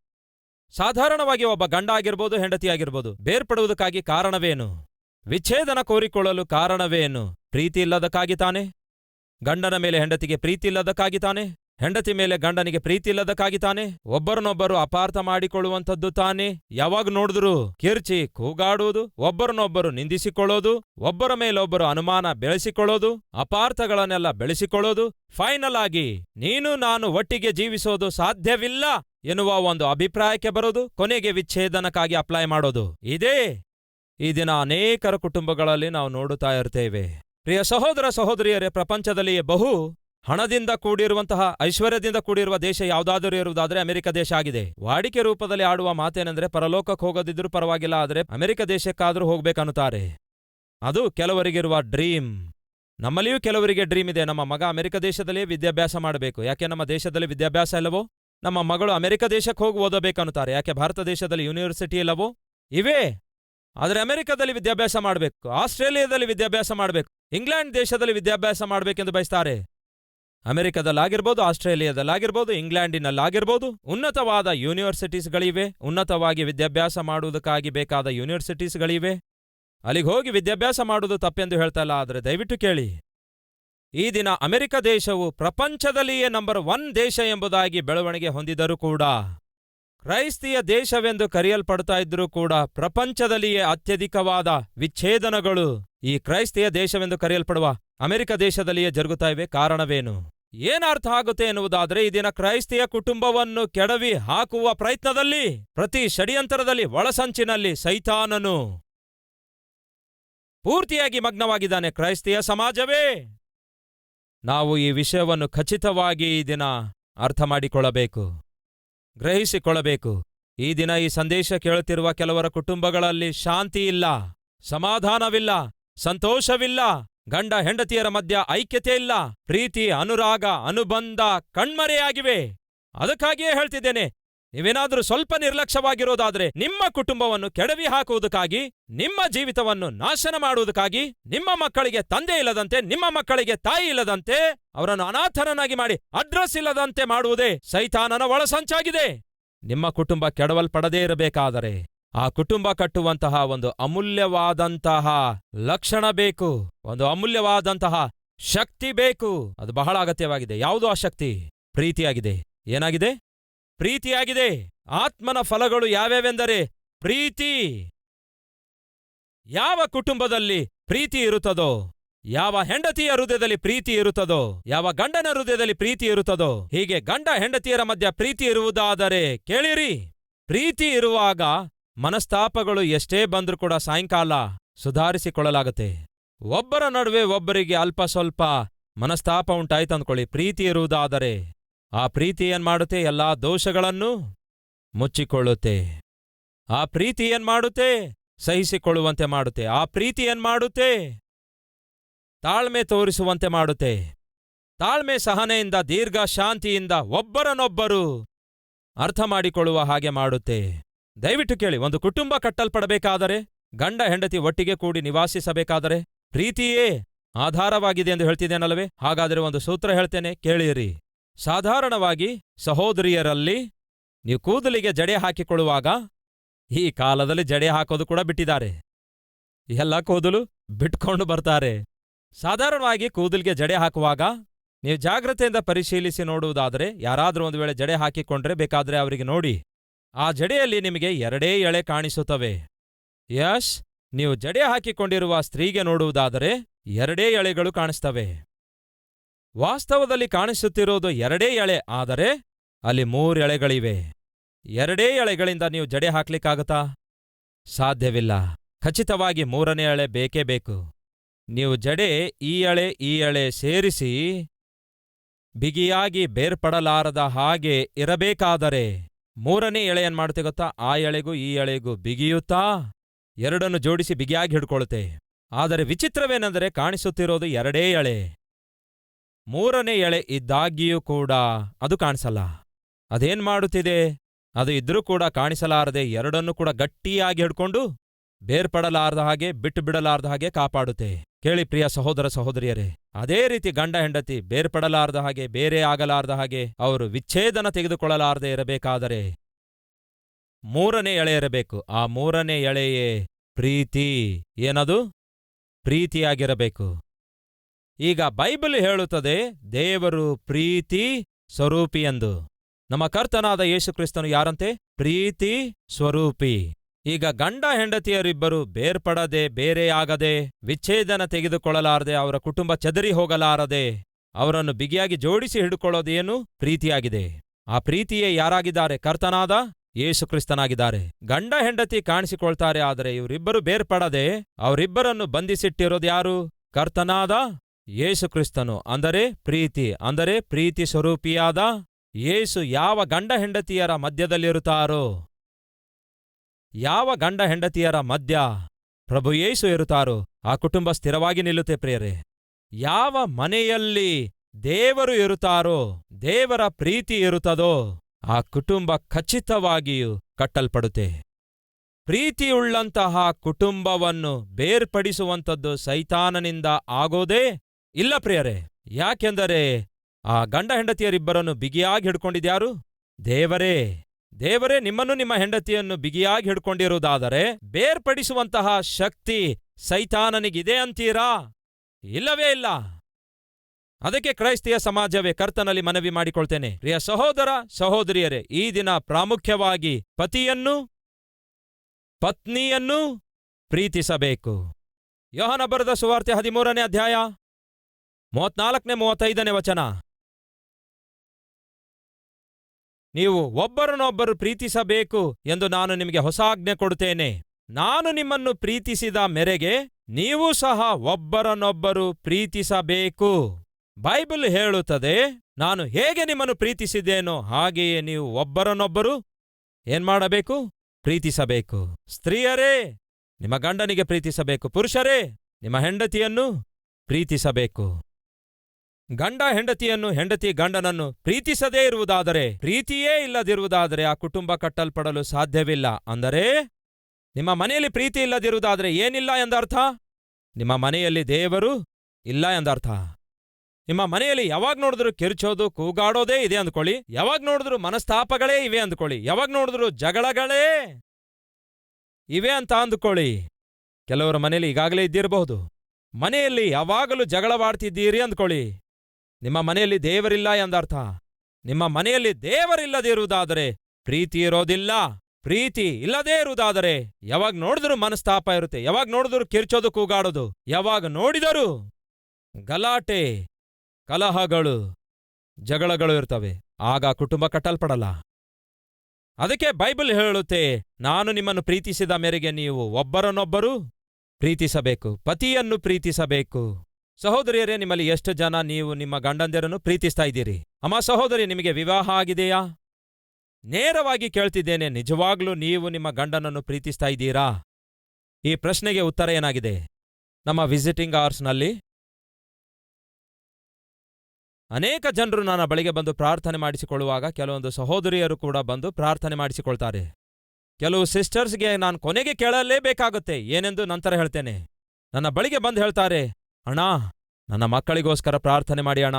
ಸಾಧಾರಣವಾಗಿ ಒಬ್ಬ ಗಂಡ ಆಗಿರ್ಬೋದು, ಹೆಂಡತಿ ಆಗಿರ್ಬೋದು, ಬೇರ್ಪಡುವುದಕ್ಕಾಗಿ ಕಾರಣವೇನು? ವಿಚ್ಛೇದನ ಕೋರಿಕೊಳ್ಳಲು ಕಾರಣವೇನು? ಪ್ರೀತಿ ಇಲ್ಲದಕ್ಕಾಗಿ ತಾನೆ? ಗಂಡನ ಮೇಲೆ ಹೆಂಡತಿಗೆ ಪ್ರೀತಿ ಇಲ್ಲದಕ್ಕಾಗಿ ತಾನೆ? ಹೆಂಡತಿ ಮೇಲೆ ಗಂಡನಿಗೆ ಪ್ರೀತಿ ಇಲ್ಲದಕ್ಕಾಗಿ ತಾನೆ? ಒಬ್ಬರನ್ನೊಬ್ಬರು ಅಪಾರ್ಥ ಮಾಡಿಕೊಳ್ಳುವಂಥದ್ದು ತಾನೆ? ಯಾವಾಗ ನೋಡಿದ್ರು ಕಿರ್ಚಿ ಕೂಗಾಡುವುದು, ಒಬ್ಬರನ್ನೊಬ್ಬರು ನಿಂದಿಸಿಕೊಳ್ಳೋದು, ಒಬ್ಬರ ಮೇಲೊಬ್ಬರು ಅನುಮಾನ ಬೆಳೆಸಿಕೊಳ್ಳೋದು, ಅಪಾರ್ಥಗಳನ್ನೆಲ್ಲ ಬೆಳೆಸಿಕೊಳ್ಳೋದು, ಫೈನಲ್ ಆಗಿ ನೀನು ನಾನು ಒಟ್ಟಿಗೆ ಜೀವಿಸೋದು ಸಾಧ್ಯವಿಲ್ಲ ಎನ್ನುವ ಒಂದು ಅಭಿಪ್ರಾಯಕ್ಕೆ ಬರೋದು, ಕೊನೆಗೆ ವಿಚ್ಛೇದನಕ್ಕಾಗಿ ಅಪ್ಲೈ ಮಾಡೋದು. ಇದೇ ಈ ದಿನ ಅನೇಕರ ಕುಟುಂಬಗಳಲ್ಲಿ ನಾವು ನೋಡುತ್ತಾ ಇರ್ತೇವೆ. ಪ್ರಿಯ ಸಹೋದರ ಸಹೋದರಿಯರೇ, ಪ್ರಪಂಚದಲ್ಲಿಯೇ ಬಹು ಹಣದಿಂದ ಕೂಡಿರುವಂತಹ, ಐಶ್ವರ್ಯದಿಂದ ಕೂಡಿರುವ ದೇಶ ಯಾವುದಾದರೂ ಇರುವುದಾದ್ರೆ ಅಮೆರಿಕ ದೇಶ ಆಗಿದೆ. ವಾಡಿಕೆ ರೂಪದಲ್ಲಿ ಆಡುವ ಮಾತೇನೆಂದ್ರೆ ಪರಲೋಕಕ್ಕೆ ಹೋಗೋದಿದ್ರೂ ಪರವಾಗಿಲ್ಲ, ಆದರೆ ಅಮೆರಿಕ ದೇಶಕ್ಕಾದರೂ ಹೋಗ್ಬೇಕನ್ನುತ್ತಾರೆ. ಅದು ಕೆಲವರಿಗಿರುವ ಡ್ರೀಮ್. ನಮ್ಮಲ್ಲಿಯೂ ಕೆಲವರಿಗೆ ಡ್ರೀಮ್ ಇದೆ. ನಮ್ಮ ಮಗ ಅಮೆರಿಕ ದೇಶದಲ್ಲಿಯೇ ವಿದ್ಯಾಭ್ಯಾಸ ಮಾಡಬೇಕು. ಯಾಕೆ ನಮ್ಮ ದೇಶದಲ್ಲಿ ವಿದ್ಯಾಭ್ಯಾಸ ಇಲ್ಲವೋ? ನಮ್ಮ ಮಗಳು ಅಮೆರಿಕ ದೇಶಕ್ಕೆ ಹೋಗಿ ಓದಬೇಕನ್ನುತ್ತಾರೆ. ಯಾಕೆ ಭಾರತ ದೇಶದಲ್ಲಿ ಯೂನಿವರ್ಸಿಟಿ ಇಲ್ಲವೋ? ಇವೇ! ಆದರೆ ಅಮೆರಿಕದಲ್ಲಿ ವಿದ್ಯಾಭ್ಯಾಸ ಮಾಡಬೇಕು. ಆಸ್ಟ್ರೇಲಿಯಾದಲ್ಲಿ ವಿದ್ಯಾಭ್ಯಾಸ ಮಾಡಬೇಕು. ಇಂಗ್ಲೆಂಡ್ ದೇಶದಲ್ಲಿ ವಿದ್ಯಾಭ್ಯಾಸ ಮಾಡಬೇಕೆಂದು ಬಯಸ್ತಾರೆ. ಅಮೆರಿಕದಲ್ಲಾಗಿರ್ಬೋದು, ಆಸ್ಟ್ರೇಲಿಯಾದಲ್ಲಾಗಿರ್ಬೋದು, ಇಂಗ್ಲೆಂಡಿನಲ್ಲಾಗಿರ್ಬೋದು, ಉನ್ನತವಾದ ಯೂನಿವರ್ಸಿಟೀಸ್ಗಳಿವೆ. ಉನ್ನತವಾಗಿ ವಿದ್ಯಾಭ್ಯಾಸ ಮಾಡುವುದಕ್ಕಾಗಿ ಬೇಕಾದ ಯೂನಿವರ್ಸಿಟೀಸ್ಗಳಿವೆ. ಅಲ್ಲಿಗೆ ಹೋಗಿ ವಿದ್ಯಾಭ್ಯಾಸ ಮಾಡುವುದು ತಪ್ಪೆಂದು ಹೇಳ್ತಲ್ಲ, ಆದರೆ ದಯವಿಟ್ಟು ಕೇಳಿ. ಈ ದಿನ ಅಮೆರಿಕ ದೇಶವು ಪ್ರಪಂಚದಲ್ಲಿಯೇ ನಂಬರ್ ಒನ್ ದೇಶ ಎಂಬುದಾಗಿ ಬೆಳವಣಿಗೆ ಹೊಂದಿದರೂ ಕೂಡ, ಕ್ರೈಸ್ತಿಯ ದೇಶವೆಂದು ಕರೆಯಲ್ಪಡ್ತಾ ಇದ್ರೂ ಕೂಡ ಪ್ರಪಂಚದಲ್ಲಿಯೇ ಅತ್ಯಧಿಕವಾದ ವಿಚ್ಛೇದನಗಳು ಈ ಕ್ರೈಸ್ತಿಯ ದೇಶವೆಂದು ಕರೆಯಲ್ಪಡುವ ಅಮೆರಿಕ ದೇಶದಲ್ಲಿಯೇ ಜರುಗುತ್ತಾ ಇವೆ ಕಾರಣವೇನು? ಏನರ್ಥ ಆಗುತ್ತೆ ಎನ್ನುವುದಾದರೆ ಇದಿನ ದಿನ ಕ್ರೈಸ್ತಿಯ ಕುಟುಂಬವನ್ನು ಕೆಡವಿ ಹಾಕುವ ಪ್ರಯತ್ನದಲ್ಲಿ, ಪ್ರತಿ ಷಡ್ಯಂತರದಲ್ಲಿ ಒಳಸಂಚಿನಲ್ಲಿ ಸೈತಾನನು. ಪೂರ್ತಿಯಾಗಿ ಮಗ್ನವಾಗಿದ್ದಾನೆ ಕ್ರೈಸ್ತಿಯ ಸಮಾಜವೇ. ನಾವು ಈ ವಿಷಯವನ್ನು ಖಚಿತವಾಗಿ ಈ ದಿನ ಅರ್ಥ ಮಾಡಿಕೊಳ್ಳಬೇಕು, ಗ್ರಹಿಸಿಕೊಳ್ಳಬೇಕು. ಈ ದಿನ ಈ ಸಂದೇಶ ಕೇಳುತ್ತಿರುವ ಕೆಲವರ ಕುಟುಂಬಗಳಲ್ಲಿ ಶಾಂತಿ ಇಲ್ಲ, ಸಮಾಧಾನವಿಲ್ಲ, ಸಂತೋಷವಿಲ್ಲ ಗಂಡ ಹೆಂಡತಿಯರ ಮಧ್ಯ ಐಕ್ಯತೆ ಇಲ್ಲ. ಪ್ರೀತಿ, ಅನುರಾಗ, ಅನುಬಂಧ ಕಣ್ಮರೆಯಾಗಿವೆ. ಅದಕ್ಕಾಗಿಯೇ ಹೇಳ್ತಿದ್ದೇನೆ, ನೀವೇನಾದರೂ ಸ್ವಲ್ಪ ನಿರ್ಲಕ್ಷ್ಯವಾಗಿರೋದಾದ್ರೆ ನಿಮ್ಮ ಕುಟುಂಬವನ್ನು ಕೆಡವಿ ಹಾಕುವುದಕ್ಕಾಗಿ, ನಿಮ್ಮ ಜೀವಿತವನ್ನು ನಾಶನ ಮಾಡುವುದಕ್ಕಾಗಿ, ನಿಮ್ಮ ಮಕ್ಕಳಿಗೆ ತಂದೆ ಇಲ್ಲದಂತೆ, ನಿಮ್ಮ ಮಕ್ಕಳಿಗೆ ತಾಯಿ ಇಲ್ಲದಂತೆ, ಅವರನ್ನು ಅನಾಥರನ್ನಾಗಿ ಮಾಡಿ, ಅಡ್ರೆಸ್ ಇಲ್ಲದಂತೆ ಮಾಡುವುದೇ ಸೈತಾನನ ಒಳಸಂಚಾಗಿದೆ. ನಿಮ್ಮ ಕುಟುಂಬ ಕೆಡವಲ್ಪಡದೇ ಇರಬೇಕಾದರೆ ಆ ಕುಟುಂಬ ಕಟ್ಟುವಂತಹ ಒಂದು ಅಮೂಲ್ಯವಾದಂತಹ ಲಕ್ಷಣ ಬೇಕು. ಒಂದು ಅಮೂಲ್ಯವಾದಂತಹ ಶಕ್ತಿ ಬೇಕು. ಅದು ಬಹಳ ಅಗತ್ಯವಾಗಿದೆ. ಯಾವುದು ಆ ಶಕ್ತಿ? ಪ್ರೀತಿಯಾಗಿದೆ. ಏನಾಗಿದೆ? ಪ್ರೀತಿಯಾಗಿದೆ. ಆತ್ಮನ ಫಲಗಳು ಯಾವ್ಯಾವೆಂದರೆ ಪ್ರೀತಿ. ಯಾವ ಕುಟುಂಬದಲ್ಲಿ ಪ್ರೀತಿ ಇರುತ್ತದೋ, ಯಾವ ಹೆಂಡತಿಯ ಹೃದಯದಲ್ಲಿ ಪ್ರೀತಿ ಇರುತ್ತದೋ, ಯಾವ ಗಂಡನ ಹೃದಯದಲ್ಲಿ ಪ್ರೀತಿ ಇರುತ್ತದೋ, ಹೀಗೆ ಗಂಡ ಹೆಂಡತಿಯರ ಮಧ್ಯ ಪ್ರೀತಿ ಇರುವುದಾದರೆ ಕೇಳಿರಿ. ಪ್ರೀತಿ ಇರುವಾಗ ಮನಸ್ತಾಪಗಳು ಎಷ್ಟೇ ಬಂದರೂ ಕೂಡ ಸಾಯಂಕಾಲ ಸುಧಾರಿಸಿಕೊಳ್ಳಲಾಗುತ್ತೆ. ಒಬ್ಬರ ನಡುವೆ ಒಬ್ಬರಿಗೆ ಅಲ್ಪ ಸ್ವಲ್ಪ ಮನಸ್ತಾಪ ಉಂಟಾಯ್ತು ಅಂದ್ಕೊಳ್ಳಿ, ಪ್ರೀತಿ ಇರುವುದಾದರೆ ಆ ಪ್ರೀತಿ ಏನ್ಮಾಡುತ್ತೆ ಎಲ್ಲಾ ದೋಷಗಳನ್ನು ಮುಚ್ಚಿಕೊಳ್ಳುತ್ತೆ. ಆ ಪ್ರೀತಿ ಏನ್ಮಾಡುತ್ತೆ ಸಹಿಸಿಕೊಳ್ಳುವಂತೆ ಮಾಡುತ್ತೆ. ಆ ಪ್ರೀತಿ ಏನ್ಮಾಡುತ್ತೆ ತಾಳ್ಮೆ ತೋರಿಸುವಂತೆ ಮಾಡುತ್ತೆ. ತಾಳ್ಮೆ ಸಹನೆಯಿಂದ ದೀರ್ಘ ಶಾಂತಿಯಿಂದ ಒಬ್ಬರನೊಬ್ಬರು ಅರ್ಥ ಮಾಡಿಕೊಳ್ಳುವ ಹಾಗೆ ಮಾಡುತ್ತೆ. ದಯವಿಟ್ಟು ಕೇಳಿ, ಒಂದು ಕುಟುಂಬ ಕಟ್ಟಲ್ಪಡಬೇಕಾದರೆ, ಗಂಡ ಹೆಂಡತಿ ಒಟ್ಟಿಗೆ ಕೂಡಿ ನಿವಾಸಿಸಬೇಕಾದರೆ ಪ್ರೀತಿಯೇ ಆಧಾರವಾಗಿದೆ ಎಂದು ಹೇಳ್ತಿದ್ದೇನಲ್ಲವೇ? ಹಾಗಾದರೆ ಒಂದು ಸೂತ್ರ ಹೇಳ್ತೇನೆ ಕೇಳಿರಿ ಸಾಧಾರಣವಾಗಿ ಸಹೋದರಿಯರಲ್ಲಿ ನೀವು ಕೂದಲಿಗೆ ಜಡೆ ಹಾಕಿಕೊಳ್ಳುವಾಗ, ಈ ಕಾಲದಲ್ಲಿ ಜಡೆ ಹಾಕೋದು ಕೂಡ ಬಿಟ್ಟಿದ್ದಾರೆ. ಎಲ್ಲ ಕೂದಲು ಬಿಟ್ಕೊಂಡು ಬರ್ತಾರೆ. ಸಾಧಾರಣವಾಗಿ ಕೂದಲಿಗೆ ಜಡೆ ಹಾಕುವಾಗ ನೀವು ಜಾಗ್ರತೆಯಿಂದ ಪರಿಶೀಲಿಸಿ ನೋಡುವುದಾದರೆ, ಯಾರಾದರೂ ಒಂದು ವೇಳೆ ಜಡೆ ಹಾಕಿಕೊಂಡ್ರೆ ಬೇಕಾದ್ರೆ ಅವರಿಗೆ ನೋಡಿ. ಆ ಜಡೆಯಲ್ಲಿ ನಿಮಗೆ ಎರಡೇ ಎಳೆ ಕಾಣಿಸುತ್ತವೆ. ಯಶ್, ನೀವು ಜಡೆ ಹಾಕಿಕೊಂಡಿರುವ ಸ್ತ್ರೀಗೆ ನೋಡುವುದಾದರೆ ಎರಡೇ ಎಳೆಗಳು ಕಾಣಿಸ್ತವೆ. ವಾಸ್ತವದಲ್ಲಿ ಕಾಣಿಸುತ್ತಿರುವುದು ಎರಡೇ ಎಳೆ, ಆದರೆ ಅಲ್ಲಿ ಮೂರು ಎಳೆಗಳಿವೆ. ಎರಡೇ ಎಳೆಗಳಿಂದ ನೀವು ಜಡೆ ಹಾಕ್ಲಿಕ್ಕಾಗತ್ತಾ? ಸಾಧ್ಯವಿಲ್ಲ. ಖಚಿತವಾಗಿ ಮೂರನೇ ಎಳೆ ಬೇಕೇ ಬೇಕು. ನೀವು ಜಡೆ ಈ ಎಳೆ ಈ ಎಳೆ ಸೇರಿಸಿ ಬಿಗಿಯಾಗಿ ಬೇರ್ಪಡಲಾರದ ಹಾಗೆ ಇರಬೇಕಾದರೆ ಮೂರನೇ ಎಳೆ ಮಾಡುತ್ತೆ ಗೊತ್ತಾ? ಆ ಎಳೆಗೂ ಈ ಎಳೆಗೂ ಬಿಗಿಯುತ್ತಾ? ಎರಡನ್ನು ಜೋಡಿಸಿ ಬಿಗಿಯಾಗಿ ಹಿಡ್ಕೊಳುತ್ತೆ. ಆದರೆ ವಿಚಿತ್ರವೇನೆಂದರೆ ಕಾಣಿಸುತ್ತಿರೋದು ಎರಡೇ ಎಳೆ. ಮೂರನೇ ಎಳೆ ಇದ್ದಾಗಿಯೂ ಕೂಡ ಅದು ಕಾಣಿಸಲ್ಲ. ಅದೇನ್ ಮಾಡುತ್ತಿದೆ? ಅದು ಇದ್ರೂ ಕೂಡ ಕಾಣಿಸಲಾರದೆ ಎರಡನ್ನೂ ಕೂಡ ಗಟ್ಟಿಯಾಗಿ ಹಿಡ್ಕೊಂಡು ಬೇರ್ಪಡಲಾರದ ಹಾಗೆ ಬಿಟ್ಟು ಬಿಡಲಾರದ ಹಾಗೆ ಕಾಪಾಡುತ್ತೆ. ಕೇಳಿ ಪ್ರಿಯ ಸಹೋದರ ಸಹೋದರಿಯರೇ, ಅದೇ ರೀತಿ ಗಂಡ ಹೆಂಡತಿ ಬೇರ್ಪಡಲಾರದ ಹಾಗೆ, ಬೇರೆ ಆಗಲಾರದ ಹಾಗೆ ಅವರು ವಿಚ್ಛೇದನ ತೆಗೆದುಕೊಳ್ಳಲಾರದೆ ಇರಬೇಕಾದರೆ ಮೂರನೇ ಎಳೆ ಇರಬೇಕು. ಆ ಮೂರನೇ ಎಳೆಯೇ ಪ್ರೀತಿ. ಏನದು? ಪ್ರೀತಿಯಾಗಿರಬೇಕು. ಈಗ ಬೈಬಲ್ ಹೇಳುತ್ತದೆ, ದೇವರು ಪ್ರೀತಿ ಸ್ವರೂಪಿ ಎಂದು. ನಮ್ಮ ಕರ್ತನಾದ ಯೇಸುಕ್ರಿಸ್ತನು ಯಾರಂತೆ? ಪ್ರೀತಿ ಸ್ವರೂಪಿ. ಈಗ ಗಂಡ ಹೆಂಡತಿಯರಿಬ್ಬರು ಬೇರ್ಪಡದೆ, ಬೇರೆಯಾಗದೆ, ವಿಚ್ಛೇದನ ತೆಗೆದುಕೊಳ್ಳಲಾರದೆ, ಅವರ ಕುಟುಂಬ ಚದರಿ ಹೋಗಲಾರದೆ, ಅವರನ್ನು ಬಿಗಿಯಾಗಿ ಜೋಡಿಸಿ ಹಿಡುಕೊಳ್ಳೋದೇನು? ಪ್ರೀತಿಯಾಗಿದೆ. ಆ ಪ್ರೀತಿಯೇ ಯಾರಾಗಿದ್ದಾರೆ? ಕರ್ತನಾದ ಯೇಸುಕ್ರಿಸ್ತನಾಗಿದ್ದಾರೆ. ಗಂಡ ಹೆಂಡತಿ ಕಾಣಿಸಿಕೊಳ್ತಾರೆ, ಆದರೆ ಇವರಿಬ್ಬರು ಬೇರ್ಪಡದೆ, ಅವರಿಬ್ಬರನ್ನು ಬಂಧಿಸಿಟ್ಟಿರೋದು ಯಾರು? ಕರ್ತನಾದ ಯೇಸುಕ್ರಿಸ್ತನು. ಅಂದರೆ ಪ್ರೀತಿ ಅಂದರೆ ಪ್ರೀತಿ ಸ್ವರೂಪಿಯಾದ ಯೇಸು ಯಾವ ಗಂಡ ಹೆಂಡತಿಯರ ಮಧ್ಯದಲ್ಲಿರುತ್ತಾರೋ? ಯಾವ ಗಂಡ ಹೆಂಡತಿಯರ ಮಧ್ಯ ಪ್ರಭು ಏಸು ಇರುತ್ತಾರೋ, ಆ ಕುಟುಂಬ ಸ್ಥಿರವಾಗಿ ನಿಲ್ಲುತ್ತೆ ಪ್ರಿಯರೇ. ಯಾವ ಮನೆಯಲ್ಲಿ ದೇವರು ಇರುತ್ತಾರೋ, ದೇವರ ಪ್ರೀತಿ ಇರುತ್ತದೋ, ಆ ಕುಟುಂಬ ಖಚಿತವಾಗಿಯೂ ಕಟ್ಟಲ್ಪಡುತ್ತೆ. ಪ್ರೀತಿಯುಳ್ಳಂತಹ ಕುಟುಂಬವನ್ನು ಬೇರ್ಪಡಿಸುವಂಥದ್ದು ಸೈತಾನನಿಂದ ಆಗೋದೇ ಇಲ್ಲ ಪ್ರಿಯರೇ. ಯಾಕೆಂದರೆ ಆ ಗಂಡ ಹೆಂಡತಿಯರಿಬ್ಬರನ್ನು ಬಿಗಿಯಾಗಿ ಹಿಡ್ಕೊಂಡಿದ್ಯಾರು? ದೇವರೇ. ದೇವರೇ, ನಿಮ್ಮನ್ನು ನಿಮ್ಮ ಹೆಂಡತಿಯನ್ನು ಬಿಗಿಯಾಗಿ ಹಿಡ್ಕೊಂಡಿರುವುದಾದರೆ ಬೇರ್ಪಡಿಸುವಂತಹ ಶಕ್ತಿ ಸೈತಾನನಿಗಿದೆ ಅಂತೀರಾ? ಇಲ್ಲವೇ ಇಲ್ಲ. ಅದಕ್ಕೆ ಕ್ರೈಸ್ತಿಯ ಸಮಾಜವೇ ಕರ್ತನಲ್ಲಿ ಮನವಿ ಮಾಡಿಕೊಳ್ತೇನೆ. ಪ್ರಿಯ ಸಹೋದರ, ಸಹೋದರಿಯರೇ, ಈ ದಿನ ಪ್ರಾಮುಖ್ಯವಾಗಿ ಪತಿಯನ್ನು, ಪತ್ನಿಯನ್ನು ಪ್ರೀತಿಸಬೇಕು. ಯೋಹನ ಬರೆದ ಸುವಾರ್ತೆ ಹದಿಮೂರನೇ ಅಧ್ಯಾಯ ಮೂವತ್ನಾಲ್ಕನೇ ಮೂವತ್ತೈದನೇ ವಚನ. ನೀವು ಒಬ್ಬರನ್ನೊಬ್ಬರು ಪ್ರೀತಿಸಬೇಕು ಎಂದು ನಾನು ನಿಮಗೆ ಹೊಸ ಆಜ್ಞೆ ಕೊಡುತ್ತೇನೆ. ನಾನು ನಿಮ್ಮನ್ನು ಪ್ರೀತಿಸಿದ ಮೇರೆಗೆ ನೀವು ಸಹ ಒಬ್ಬರನ್ನೊಬ್ಬರು ಪ್ರೀತಿಸಬೇಕು. ಬೈಬಲ್ ಹೇಳುತ್ತದೆ, ನಾನು ಹೇಗೆ ನಿಮ್ಮನ್ನು ಪ್ರೀತಿಸಿದ್ದೇನೋ ಹಾಗೆಯೇ ನೀವು ಒಬ್ಬರನ್ನೊಬ್ಬರು ಏನ್ಮಾಡಬೇಕು ಪ್ರೀತಿಸಬೇಕು. ಸ್ತ್ರೀಯರೇ, ನಿಮ್ಮ ಗಂಡನಿಗೆ ಪ್ರೀತಿಸಬೇಕು. ಪುರುಷರೇ, ನಿಮ್ಮ ಹೆಂಡತಿಯನ್ನು ಪ್ರೀತಿಸಬೇಕು. ಗಂಡ ಹೆಂಡತಿಯನ್ನು ಹೆಂಡತಿ ಗಂಡನನ್ನು ಪ್ರೀತಿಸದೇ ಇರುವುದಾದರೆ, ಪ್ರೀತಿಯೇ ಇಲ್ಲದಿರುವುದಾದರೆ ಆ ಕುಟುಂಬ ಕಟ್ಟಲ್ಪಡಲು ಸಾಧ್ಯವಿಲ್ಲ. ಅಂದರೆ, ನಿಮ್ಮ ಮನೆಯಲ್ಲಿ ಪ್ರೀತಿ ಇಲ್ಲದಿರುವುದಾದರೆ ಏನಿಲ್ಲ ಎಂದರ್ಥ? ನಿಮ್ಮ ಮನೆಯಲ್ಲಿ ದೇವರು ಇಲ್ಲ ಎಂದರ್ಥ? ನಿಮ್ಮ ಮನೆಯಲ್ಲಿ ಯಾವಾಗ ನೋಡಿದ್ರು ಕಿರ್ಚೋದು, ಕೂಗಾಡೋದೇ ಇದೆ ಅಂದ್ಕೊಳ್ಳಿ. ಯಾವಾಗ ನೋಡಿದ್ರು ಮನಸ್ತಾಪಗಳೇ ಇವೆ ಅಂದ್ಕೊಳ್ಳಿ. ಯಾವಾಗ ನೋಡಿದ್ರು ಜಗಳಗಳೇ ಇವೆ ಅಂತ ಅಂದುಕೊಳ್ಳಿ. ಕೆಲವರ ಮನೆಯಲ್ಲಿ ಈಗಾಗಲೇ ಇದ್ದಿರಬಹುದು. ಮನೆಯಲ್ಲಿ ಯಾವಾಗಲೂ ಜಗಳವಾಡ್ತಿದ್ದೀರಿ ಅಂದ್ಕೊಳ್ಳಿ. ನಿಮ್ಮ ಮನೆಯಲ್ಲಿ ದೇವರಿಲ್ಲ ಎಂದರ್ಥ. ನಿಮ್ಮ ಮನೆಯಲ್ಲಿ ದೇವರಿಲ್ಲದಿರುವುದಾದರೆ ಪ್ರೀತಿ ಇರೋದಿಲ್ಲ. ಪ್ರೀತಿ ಇಲ್ಲದೇ ಇರುವುದಾದರೆ ಯಾವಾಗ ನೋಡಿದ್ರು ಮನಸ್ತಾಪ ಇರುತ್ತೆ. ಯಾವಾಗ ನೋಡಿದ್ರು ಕಿರ್ಚೋದು ಕೂಗಾಡೋದು ಯಾವಾಗ ನೋಡಿದರೂ ಗಲಾಟೆ, ಕಲಹಗಳು, ಜಗಳಗಳು ಇರ್ತವೆ. ಆಗ ಕುಟುಂಬ ಕಟ್ಟಲ್ಪಡಲ್ಲ. ಅದಕ್ಕೆ ಬೈಬಲ್ ಹೇಳುತ್ತೆ, ನಾನು ನಿಮ್ಮನ್ನು ಪ್ರೀತಿಸಿದ ಮೇರೆಗೆ ನೀವು ಒಬ್ಬರನ್ನೊಬ್ಬರು ಪ್ರೀತಿಸಬೇಕು, ಪತಿಯನ್ನು ಪ್ರೀತಿಸಬೇಕು. ಸಹೋದರಿಯರೇ, ನಿಮ್ಮಲ್ಲಿ ಎಷ್ಟು ಜನ ನೀವು ನಿಮ್ಮ ಗಂಡಂದಿರನ್ನು ಪ್ರೀತಿಸ್ತಾ ಇದ್ದೀರಿ? ಅಮ್ಮ ಸಹೋದರಿ, ನಿಮಗೆ ವಿವಾಹ ಆಗಿದೆಯಾ? ನೇರವಾಗಿ ಕೇಳ್ತಿದ್ದೇನೆ, ನಿಜವಾಗ್ಲೂ ನೀವು ನಿಮ್ಮ ಗಂಡನನ್ನು ಪ್ರೀತಿಸ್ತಾ ಇದ್ದೀರಾ? ಈ ಪ್ರಶ್ನೆಗೆ ಉತ್ತರ ಏನಾಗಿದೆ? ನಮ್ಮ ವಿಸಿಟಿಂಗ್ ಅವರ್ಸ್ನಲ್ಲಿ ಅನೇಕ ಜನರು ನನ್ನ ಬಳಿಗೆ ಬಂದು ಪ್ರಾರ್ಥನೆ ಮಾಡಿಸಿಕೊಳ್ಳುವಾಗ ಕೆಲವೊಂದು ಸಹೋದರಿಯರು ಕೂಡ ಬಂದು ಪ್ರಾರ್ಥನೆ ಮಾಡಿಸಿಕೊಳ್ತಾರೆ. ಕೆಲವು ಸಿಸ್ಟರ್ಸ್ಗೆ ನಾನು ಕೊನೆಗೆ ಕೇಳಲೇಬೇಕಾಗುತ್ತೆ, ಏನೆಂದು ನಂತರ ಹೇಳ್ತೇನೆ. ನನ್ನ ಬಳಿಗೆ ಬಂದು ಹೇಳ್ತಾರೆ ಅಣ್ಣ, ನನ್ನ ಮಕ್ಕಳಿಗೋಸ್ಕರ ಪ್ರಾರ್ಥನೆ ಮಾಡಿ ಅಣ್ಣ.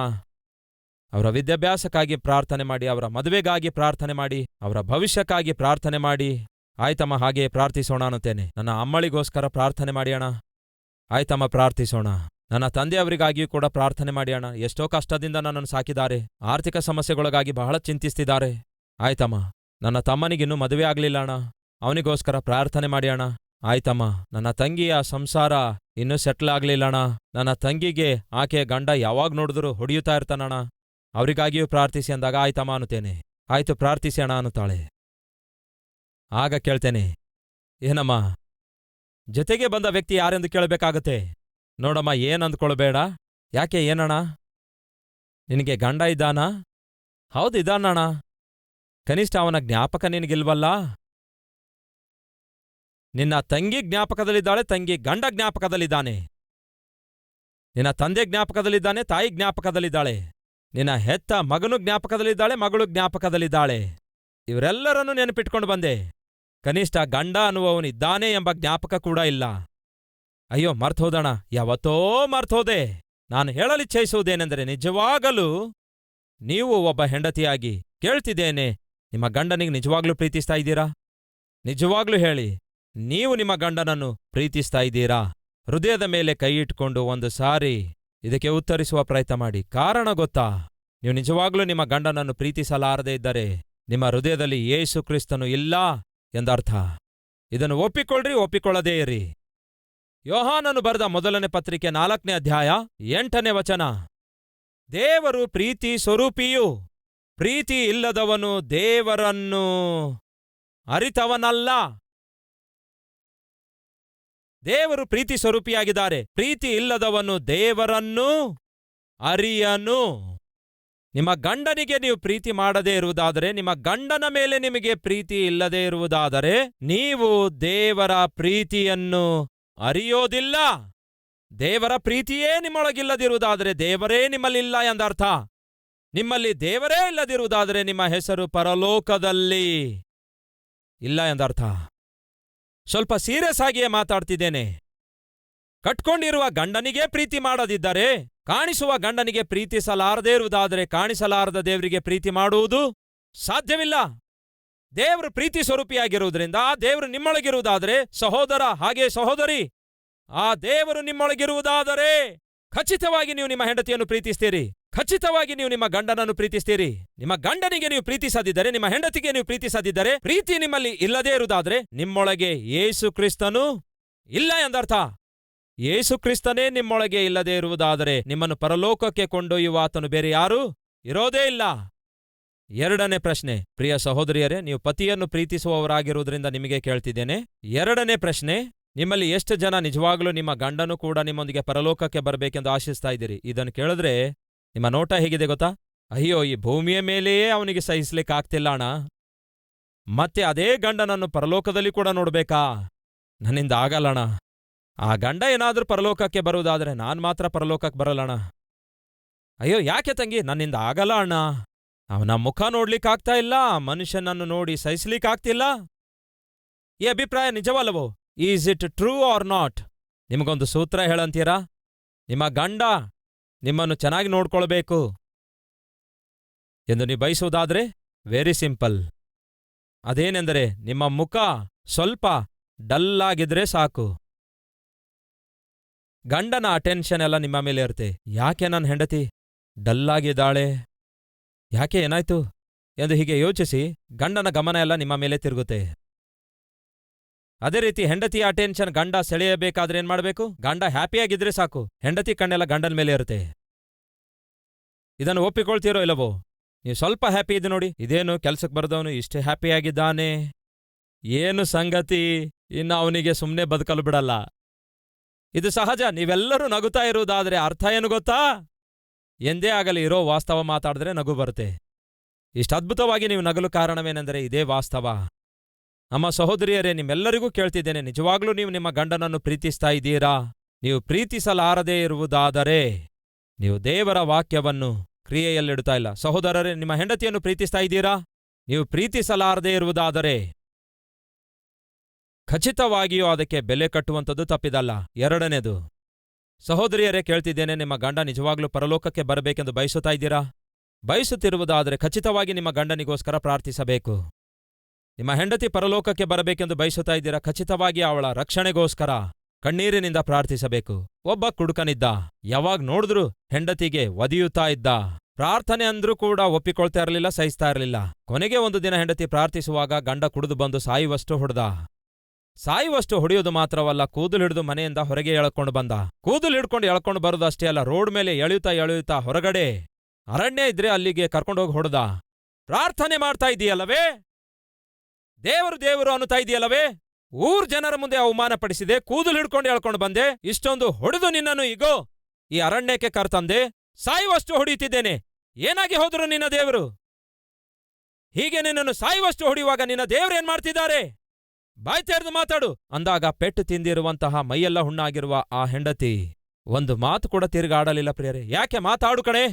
ಅವರ ವಿದ್ಯಾಭ್ಯಾಸಕ್ಕಾಗಿ ಪ್ರಾರ್ಥನೆ ಮಾಡಿ, ಅವರ ಮದುವೆಗಾಗಿ ಪ್ರಾರ್ಥನೆ ಮಾಡಿ, ಅವರ ಭವಿಷ್ಯಕ್ಕಾಗಿ ಪ್ರಾರ್ಥನೆ ಮಾಡಿ. ಆಯ್ತಮ್ಮ ಹಾಗೆ ಪ್ರಾರ್ಥಿಸೋಣ ಅನ್ನುತ್ತೇನೆ. ನನ್ನ ಅಮ್ಮಳಿಗೋಸ್ಕರ ಪ್ರಾರ್ಥನೆ ಮಾಡಿ ಅಣ್ಣ. ಆಯ್ತಮ್ಮ, ಪ್ರಾರ್ಥಿಸೋಣ. ನನ್ನ ತಂದೆಯವರಿಗಾಗಿಯೂ ಕೂಡ ಪ್ರಾರ್ಥನೆ ಮಾಡಿ ಅಣ್ಣ. ಎಷ್ಟೋ ಕಷ್ಟದಿಂದ ನನ್ನನ್ನು ಸಾಕಿದ್ದಾರೆ. ಆರ್ಥಿಕ ಸಮಸ್ಯೆಗೊಳಗಾಗಿ ಬಹಳ ಚಿಂತಿಸ್ತಿದ್ದಾರೆ. ಆಯ್ತಮ್ಮ, ನನ್ನ ತಮ್ಮನಿಗಿನ್ನೂ ಮದುವೆ ಆಗಲಿಲ್ಲ ಅಣ್ಣ. ಅವನಿಗೋಸ್ಕರ ಪ್ರಾರ್ಥನೆ ಮಾಡಿ ಅಣ್ಣ. ಆಯ್ತಮ್ಮ, ನನ್ನ ತಂಗಿಯ ಸಂಸಾರ ಇನ್ನೂ ಸೆಟ್ಲ್ ಆಗ್ಲಿಲ್ಲಣ ನನ್ನ ತಂಗಿಗೆ ಆಕೆ ಗಂಡ ಯಾವಾಗ ನೋಡಿದ್ರು ಹೊಡೆಯುತ್ತಾ ಇರ್ತಾನಣ ಅವರಿಗಾಗಿಯೂ ಪ್ರಾರ್ಥಿಸಿ ಅಂದಾಗ, ಆಯ್ತಮ್ಮ, ಅನ್ನುತ್ತೇನೆ. ಆಯ್ತು, ಪ್ರಾರ್ಥಿಸಿ ಅಣ್ಣ, ಅನ್ನುತ್ತಾಳೆ. ಆಗ ಕೇಳ್ತೇನೆ, ಏನಮ್ಮ, ಜೊತೆಗೆ ಬಂದ ವ್ಯಕ್ತಿ ಯಾರೆಂದು ಕೇಳಬೇಕಾಗತ್ತೆ? ನೋಡಮ್ಮ, ಏನ್ ಅಂದ್ಕೊಳ್ಬೇಡ. ಯಾಕೆ ಏನಣ್ಣ? ನಿನಗೆ ಗಂಡ ಇದ್ದಾನಾ? ಹೌದು, ಇದ್ದಾನಣ್ಣ. ಕನಿಷ್ಠ ಅವನ ಜ್ಞಾಪಕ ನಿನಗಿಲ್ವಲ್ಲ? ನಿನ್ನ ತಂಗಿ ಜ್ಞಾಪಕದಲ್ಲಿದ್ದಾಳೆ, ತಂಗಿ ಗಂಡ ಜ್ಞಾಪಕದಲ್ಲಿದ್ದಾನೆ. ನಿನ್ನ ತಂದೆ ಜ್ಞಾಪಕದಲ್ಲಿದ್ದಾನೆ, ತಾಯಿ ಜ್ಞಾಪಕದಲ್ಲಿದ್ದಾಳೆ. ನಿನ್ನ ಹೆತ್ತ ಮಗನು ಜ್ಞಾಪಕದಲ್ಲಿದ್ದಾಳೆ, ಮಗಳು ಜ್ಞಾಪಕದಲ್ಲಿದ್ದಾಳೆ. ಇವರೆಲ್ಲರನ್ನೂ ನೆನಪಿಟ್ಕೊಂಡು ಬಂದೆ. ಕನಿಷ್ಠ ಗಂಡ ಅನ್ನುವವನಿದ್ದಾನೆ ಎಂಬ ಜ್ಞಾಪಕ ಕೂಡ ಇಲ್ಲ. ಅಯ್ಯೋ, ಮರ್ತೋದಣ, ಯಾವತ್ತೋ ಮರ್ತೋದೆ. ನಾನು ಹೇಳಲಿಚ್ಛಯಿಸುವುದೇನೆಂದರೆ ನಿಜವಾಗಲೂ ನೀವು ಒಬ್ಬ ಹೆಂಡತಿಯಾಗಿ ಕೇಳ್ತಿದ್ದೇನೆ. ನಿಮ್ಮ ಗಂಡನಿಗೆ ನಿಜವಾಗ್ಲೂ ಪ್ರೀತಿಸ್ತಾ ಇದ್ದೀರಾ? ನಿಜವಾಗ್ಲೂ ಹೇಳಿ. ನೀವು ನಿಮ್ಮ ಗಂಡನನ್ನು ಪ್ರೀತಿಸ್ತಾ ಇದ್ದೀರಾ? ಹೃದಯದ ಮೇಲೆ ಕೈ ಇಟ್ಕೊಂಡು ಒಂದು ಸಾರಿ ಇದಕ್ಕೆ ಉತ್ತರಿಸುವ ಪ್ರಯತ್ನ ಮಾಡಿ. ಕಾರಣ ಗೊತ್ತಾ? ನೀವು ನಿಜವಾಗ್ಲೂ ನಿಮ್ಮ ಗಂಡನನ್ನು ಪ್ರೀತಿಸಲಾರದೇ ಇದ್ದರೆ ನಿಮ್ಮ ಹೃದಯದಲ್ಲಿ ಯೇಸು ಕ್ರಿಸ್ತನು ಇಲ್ಲ ಎಂದರ್ಥ. ಇದನ್ನು ಒಪ್ಪಿಕೊಳ್ಳ್ರಿ, ಒಪ್ಪಿಕೊಳ್ಳದೇ ಇರಿ. ಯೋಹಾನನು ಬರೆದ ಮೊದಲನೇ ಪತ್ರಿಕೆ ನಾಲ್ಕನೇ ಅಧ್ಯಾಯ ಎಂಟನೇ ವಚನ. ದೇವರು ಪ್ರೀತಿ ಸ್ವರೂಪಿಯು, ಪ್ರೀತಿ ಇಲ್ಲದವನು ದೇವರನ್ನು ಅರಿತವನಲ್ಲ. ದೇವರು ಪ್ರೀತಿ ಸ್ವರೂಪಿಯಾಗಿದ್ದಾರೆ. ಪ್ರೀತಿ ಇಲ್ಲದವನು ದೇವರನ್ನು ಅರಿಯನು. ನಿಮ್ಮ ಗಂಡನಿಗೆ ನೀವು ಪ್ರೀತಿ ಮಾಡದೇ ಇರುವುದಾದರೆ, ನಿಮ್ಮ ಗಂಡನ ಮೇಲೆ ನಿಮಗೆ ಪ್ರೀತಿ ಇಲ್ಲದೇ ಇರುವುದಾದರೆ, ನೀವು ದೇವರ ಪ್ರೀತಿಯನ್ನು ಅರಿಯೋದಿಲ್ಲ. ದೇವರ ಪ್ರೀತಿಯೇ ನಿಮ್ಮೊಳಗಿಲ್ಲದಿರುವುದಾದರೆ ದೇವರೇ ನಿಮ್ಮಲ್ಲಿಲ್ಲ ಎಂದರ್ಥ. ನಿಮ್ಮಲ್ಲಿ ದೇವರೇ ಇಲ್ಲದಿರುವುದಾದರೆ ನಿಮ್ಮ ಹೆಸರು ಪರಲೋಕದಲ್ಲಿ ಇಲ್ಲ ಎಂದರ್ಥ. ಸ್ವಲ್ಪ ಸೀರಿಯಸ್ ಆಗಿಯೇ ಮಾತಾಡ್ತಿದ್ದೇನೆ. ಕಟ್ಕೊಂಡಿರುವ ಗಂಡನಿಗೆ ಪ್ರೀತಿ ಮಾಡದಿದ್ದರೆ, ಕಾಣಿಸುವ ಗಂಡನಿಗೆ ಪ್ರೀತಿಸಲಾರದೇ ಇರುವುದಾದರೆ ಕಾಣಿಸಲಾರದ ದೇವರಿಗೆ ಪ್ರೀತಿ ಮಾಡುವುದು ಸಾಧ್ಯವಿಲ್ಲ. ದೇವರು ಪ್ರೀತಿ ಸ್ವರೂಪಿಯಾಗಿರುವುದರಿಂದ ಆ ದೇವರು ನಿಮ್ಮೊಳಗಿರುವುದಾದರೆ ಸಹೋದರ, ಹಾಗೆ ಸಹೋದರಿ, ಆ ದೇವರು ನಿಮ್ಮೊಳಗಿರುವುದಾದರೆ ಖಚಿತವಾಗಿ ನೀವು ನಿಮ್ಮ ಹೆಂಡತಿಯನ್ನು ಪ್ರೀತಿಸ್ತೀರಿ. ಖಚಿತವಾಗಿ ನೀವು ನಿಮ್ಮ ಗಂಡನನ್ನು ಪ್ರೀತಿಸ್ತೀರಿ. ನಿಮ್ಮ ಗಂಡನಿಗೆ ನೀವು ಪ್ರೀತಿಸದಿದ್ದರೆ ನಿಮ್ಮ ಹೆಂಡತಿಗೆ ನೀವು ಪ್ರೀತಿಸದಿದ್ದರೆ ಪ್ರೀತಿ ನಿಮ್ಮಲ್ಲಿ ಇಲ್ಲದೇ ಇರುವುದಾದರೆ ನಿಮ್ಮೊಳಗೆ ಏಸು ಕ್ರಿಸ್ತನು ಇಲ್ಲ ಎಂದರ್ಥ. ಯೇಸು ಕ್ರಿಸ್ತನೇ ನಿಮ್ಮೊಳಗೆ ಇಲ್ಲದೇ ಇರುವುದಾದರೆ ನಿಮ್ಮನ್ನು ಪರಲೋಕಕ್ಕೆ ಕೊಂಡೊಯ್ಯುವ ಆತನು ಬೇರೆ ಯಾರೂ ಇರೋದೇ ಇಲ್ಲ. ಎರಡನೇ ಪ್ರಶ್ನೆ, ಪ್ರಿಯ ಸಹೋದರಿಯರೇ, ನೀವು ಪತಿಯನ್ನು ಪ್ರೀತಿಸುವವರಾಗಿರುವುದರಿಂದ ನಿಮಗೆ ಕೇಳ್ತಿದ್ದೇನೆ. ಎರಡನೇ ಪ್ರಶ್ನೆ, ನಿಮ್ಮಲ್ಲಿ ಎಷ್ಟು ಜನ ನಿಜವಾಗಲೂ ನಿಮ್ಮ ಗಂಡನು ಕೂಡ ನಿಮ್ಮೊಂದಿಗೆ ಪರಲೋಕಕ್ಕೆ ಬರಬೇಕೆಂದು ಆಶಿಸ್ತಾ ಇದ್ದೀರಿ? ಇದನ್ನು ಕೇಳಿದ್ರೆ ನಿಮ್ಮ ನೋಟ ಹೇಗಿದೆ ಗೊತ್ತಾ? ಅಯ್ಯೋ, ಈ ಭೂಮಿಯ ಮೇಲೆಯೇ ಅವನಿಗೆ ಸಹಿಸ್ಲಿಕ್ಕಾಗ್ತಿಲ್ಲ ಅಣ್ಣ ಮತ್ತೆ ಅದೇ ಗಂಡನನ್ನು ಪರಲೋಕದಲ್ಲಿ ಕೂಡ ನೋಡ್ಬೇಕಾ? ನನ್ನಿಂದ ಆಗಲ್ಲಣ. ಆ ಗಂಡ ಏನಾದರೂ ಪರಲೋಕಕ್ಕೆ ಬರುವುದಾದರೆ ನಾನು ಮಾತ್ರ ಪರಲೋಕಕ್ಕೆ ಬರಲ್ಲಣ. ಅಯ್ಯೋ, ಯಾಕೆ ತಂಗಿ? ನನ್ನಿಂದ ಆಗಲ್ಲ ಅಣ್ಣ. ಅವನ ಮುಖ ನೋಡ್ಲಿಕ್ಕಾಗ್ತಾ ಇಲ್ಲ, ಮನುಷ್ಯನನ್ನು ನೋಡಿ ಸಹಿಸ್ಲಿಕ್ಕಾಗ್ತಿಲ್ಲ. ಈ ಅಭಿಪ್ರಾಯ ನಿಜವಲ್ಲವೋ? Is it true or not ನಿಮಗೊಂದು ಸೂತ್ರ ಹೇಳಂತೀರಾ? ನಿಮ್ಮ ಗಂಡ ನಿಮ್ಮನ್ನು ಚೆನ್ನಾಗಿ ನೋಡ್ಕೊಳ್ಬೇಕು ಎಂದು ನೀವು ಬಯಸುವುದಾದರೆ ವೆರಿ ಸಿಂಪಲ್ ಅದೇನೆಂದರೆ ನಿಮ್ಮ ಮುಖ ಸ್ವಲ್ಪ ಡಲ್ಲಾಗಿದ್ರೆ ಸಾಕು. ಗಂಡನ ಅಟೆನ್ಷನ್ ಎಲ್ಲ ನಿಮ್ಮ ಮೇಲೆ ಇರುತ್ತೆ. ಯಾಕೆ ನನ್ನ ಹೆಂಡತಿ ಡಲ್ಲಾಗಿದ್ದಾಳೆ? ಯಾಕೆ ಏನಾಯ್ತು? ಎಂದು ಹೀಗೆ ಯೋಚಿಸಿ ಗಂಡನ ಗಮನ ಎಲ್ಲ ನಿಮ್ಮ ಮೇಲೆ ತಿರುಗುತ್ತೆ. ಅದೇ ರೀತಿ ಹೆಂಡತಿ ಅಟೆನ್ಷನ್ ಗಂಡ ಸೆಳೆಯಬೇಕಾದ್ರೆ ಏನ್ ಮಾಡಬೇಕು? ಗಂಡ ಹ್ಯಾಪಿಯಾಗಿದ್ರೆ ಸಾಕು. ಹೆಂಡತಿ ಕಣ್ಣೆಲ್ಲ ಗಂಡನ ಮೇಲೆ ಇರುತ್ತೆ ಇದನ್ನು ಒಪ್ಪಿಕೊಳ್ತೀರೋ ಇಲ್ಲವೋ? ನೀವು ಸ್ವಲ್ಪ ಹ್ಯಾಪಿ ಇದೆ ನೋಡಿ. ಇದೇನು ಕೆಲ್ಸಕ್ಕೆ ಬರೆದವನು ಇಷ್ಟು ಹ್ಯಾಪಿಯಾಗಿದ್ದಾನೆ ಏನು ಸಂಗತಿ? ಇನ್ನು ಅವನಿಗೆ ಸುಮ್ಮನೆ ಬದುಕಲು ಬಿಡಲ್ಲ. ಇದು ಸಹಜ. ನೀವೆಲ್ಲರೂ ನಗುತ್ತಾ ಇರುವುದಾದ್ರೆ ಅರ್ಥ ಏನು ಗೊತ್ತಾ? ಎಂದೇ ಆಗಲಿ ಇರೋ ವಾಸ್ತವ ಮಾತಾಡಿದ್ರೆ ನಗು ಬರುತ್ತೆ. ಇಷ್ಟು ಅದ್ಭುತವಾಗಿ ನೀವು ನಗಲು ಕಾರಣವೇನೆಂದರೆ ಇದೇ ವಾಸ್ತವ. ನಮ್ಮ ಸಹೋದರಿಯರೇ, ನಿಮ್ಮೆಲ್ಲರಿಗೂ ಕೇಳ್ತಿದ್ದೇನೆ, ನಿಜವಾಗ್ಲೂ ನೀವು ನಿಮ್ಮ ಗಂಡನನ್ನು ಪ್ರೀತಿಸ್ತಾ ಇದ್ದೀರಾ? ನೀವು ಪ್ರೀತಿಸಲಾರದೇ ಇರುವುದಾದರೆ ನೀವು ದೇವರ ವಾಕ್ಯವನ್ನು ಕ್ರಿಯೆಯಲ್ಲಿಡುತ್ತಾ ಇಲ್ಲ. ಸಹೋದರರೇ, ನಿಮ್ಮ ಹೆಂಡತಿಯನ್ನು ಪ್ರೀತಿಸ್ತಾ ಇದ್ದೀರಾ? ನೀವು ಪ್ರೀತಿಸಲಾರದೇ ಇರುವುದಾದರೆ ಖಚಿತವಾಗಿಯೂ ಅದಕ್ಕೆ ಬೆಲೆ ಕಟ್ಟುವಂಥದ್ದು ತಪ್ಪಿದಲ್ಲ. ಎರಡನೇದು, ಸಹೋದರಿಯರೇ, ಕೇಳ್ತಿದ್ದೇನೆ, ನಿಮ್ಮ ಗಂಡ ನಿಜವಾಗ್ಲೂ ಪರಲೋಕಕ್ಕೆ ಬರಬೇಕೆಂದು ಬಯಸುತ್ತಾ ಇದ್ದೀರಾ? ಬಯಸುತ್ತಿರುವುದಾದರೆ ಖಚಿತವಾಗಿ ನಿಮ್ಮ ಗಂಡನಿಗೋಸ್ಕರ ಪ್ರಾರ್ಥಿಸಬೇಕು. ನಿಮ್ಮ ಹೆಂಡತಿ ಪರಲೋಕಕ್ಕೆ ಬರಬೇಕೆಂದು ಬಯಸುತ್ತಾ ಇದ್ದೀರಾ? ಖಚಿತವಾಗಿ ಅವಳ ರಕ್ಷಣೆಗೋಸ್ಕರ ಕಣ್ಣೀರಿನಿಂದ ಪ್ರಾರ್ಥಿಸಬೇಕು. ಒಬ್ಬ ಕುಡುಕನಿದ್ದ. ಯಾವಾಗ್ ನೋಡಿದ್ರು ಹೆಂಡತಿಗೆ ಒದಿಯುತ್ತಾ ಇದ್ದ. ಪ್ರಾರ್ಥನೆ ಅಂದ್ರೂ ಕೂಡ ಒಪ್ಪಿಕೊಳ್ತಾ ಇರಲಿಲ್ಲ, ಸಹಿಸ್ತಾ ಇರಲಿಲ್ಲ. ಕೊನೆಗೆ ಒಂದು ದಿನ ಹೆಂಡತಿ ಪ್ರಾರ್ಥಿಸುವಾಗ ಗಂಡ ಕುಡಿದು ಬಂದು ಸಾಯುವಷ್ಟು ಹೊಡೆದ. ಸಾಯುವಷ್ಟು ಹೊಡೆಯೋದು ಮಾತ್ರವಲ್ಲ, ಕೂದಲು ಹಿಡಿದು ಮನೆಯಿಂದ ಹೊರಗೆ ಎಳ್ಕೊಂಡು ಬಂದ. ಕೂದಲು ಹಿಡ್ಕೊಂಡು ಎಳ್ಕೊಂಡು ಬರೋದು ಅಷ್ಟೇ ಅಲ್ಲ, ರೋಡ್ ಮೇಲೆ ಎಳೆಯುತ್ತಾ ಎಳೆಯುತ್ತಾ ಹೊರಗಡೆ ಅರಣ್ಯ ಇದ್ರೆ ಅಲ್ಲಿಗೆ ಕರ್ಕೊಂಡೋಗಿ ಹೊಡೆದ. ಪ್ರಾರ್ಥನೆ ಮಾಡ್ತಾ ಇದೆಯಲ್ಲವೇ? ದೇವರು ದೇವರು ಅನ್ನುತ್ತಾ ಇದೆಯಲ್ಲವೇ? ಊರ್ ಜನರ ಮುಂದೆ ಅವಮಾನ ಪಡಿಸಿದೆ ಕೂದಲು ಹಿಡ್ಕೊಂಡು ಹೇಳ್ಕೊಂಡು ಬಂದೆ, ಇಷ್ಟೊಂದು ಹೊಡೆದು ನಿನ್ನನ್ನು ಈಗೋ ಈ ಅರಣ್ಯಕ್ಕೆ ಕರ್ತಂದೆ, ಸಾಯುವಷ್ಟು ಹೊಡೆಯುತ್ತಿದ್ದೇನೆ, ಏನಾಗಿ ಹೋದರು ನಿನ್ನ ದೇವರು? ಹೀಗೆ ನಿನ್ನನ್ನು ಸಾಯುವಷ್ಟು ಹೊಡೆಯುವಾಗ ನಿನ್ನ ದೇವರೇನ್ ಮಾಡ್ತಿದ್ದಾರೆ? ಬಾಯ್ ತೆರೆದು ಮಾತಾಡು, ಅಂದಾಗ ಪೆಟ್ಟು ತಿಂದಿರುವಂತಹ ಮೈಯೆಲ್ಲ ಹುಣ್ಣಾಗಿರುವ ಆ ಹೆಂಡತಿ ಒಂದು ಮಾತು ಕೂಡ ತಿರುಗಾಡಲಿಲ್ಲ ಪ್ರಿಯರೇ, ಯಾಕೆ ಮಾತಾಡು ಕಣೆ?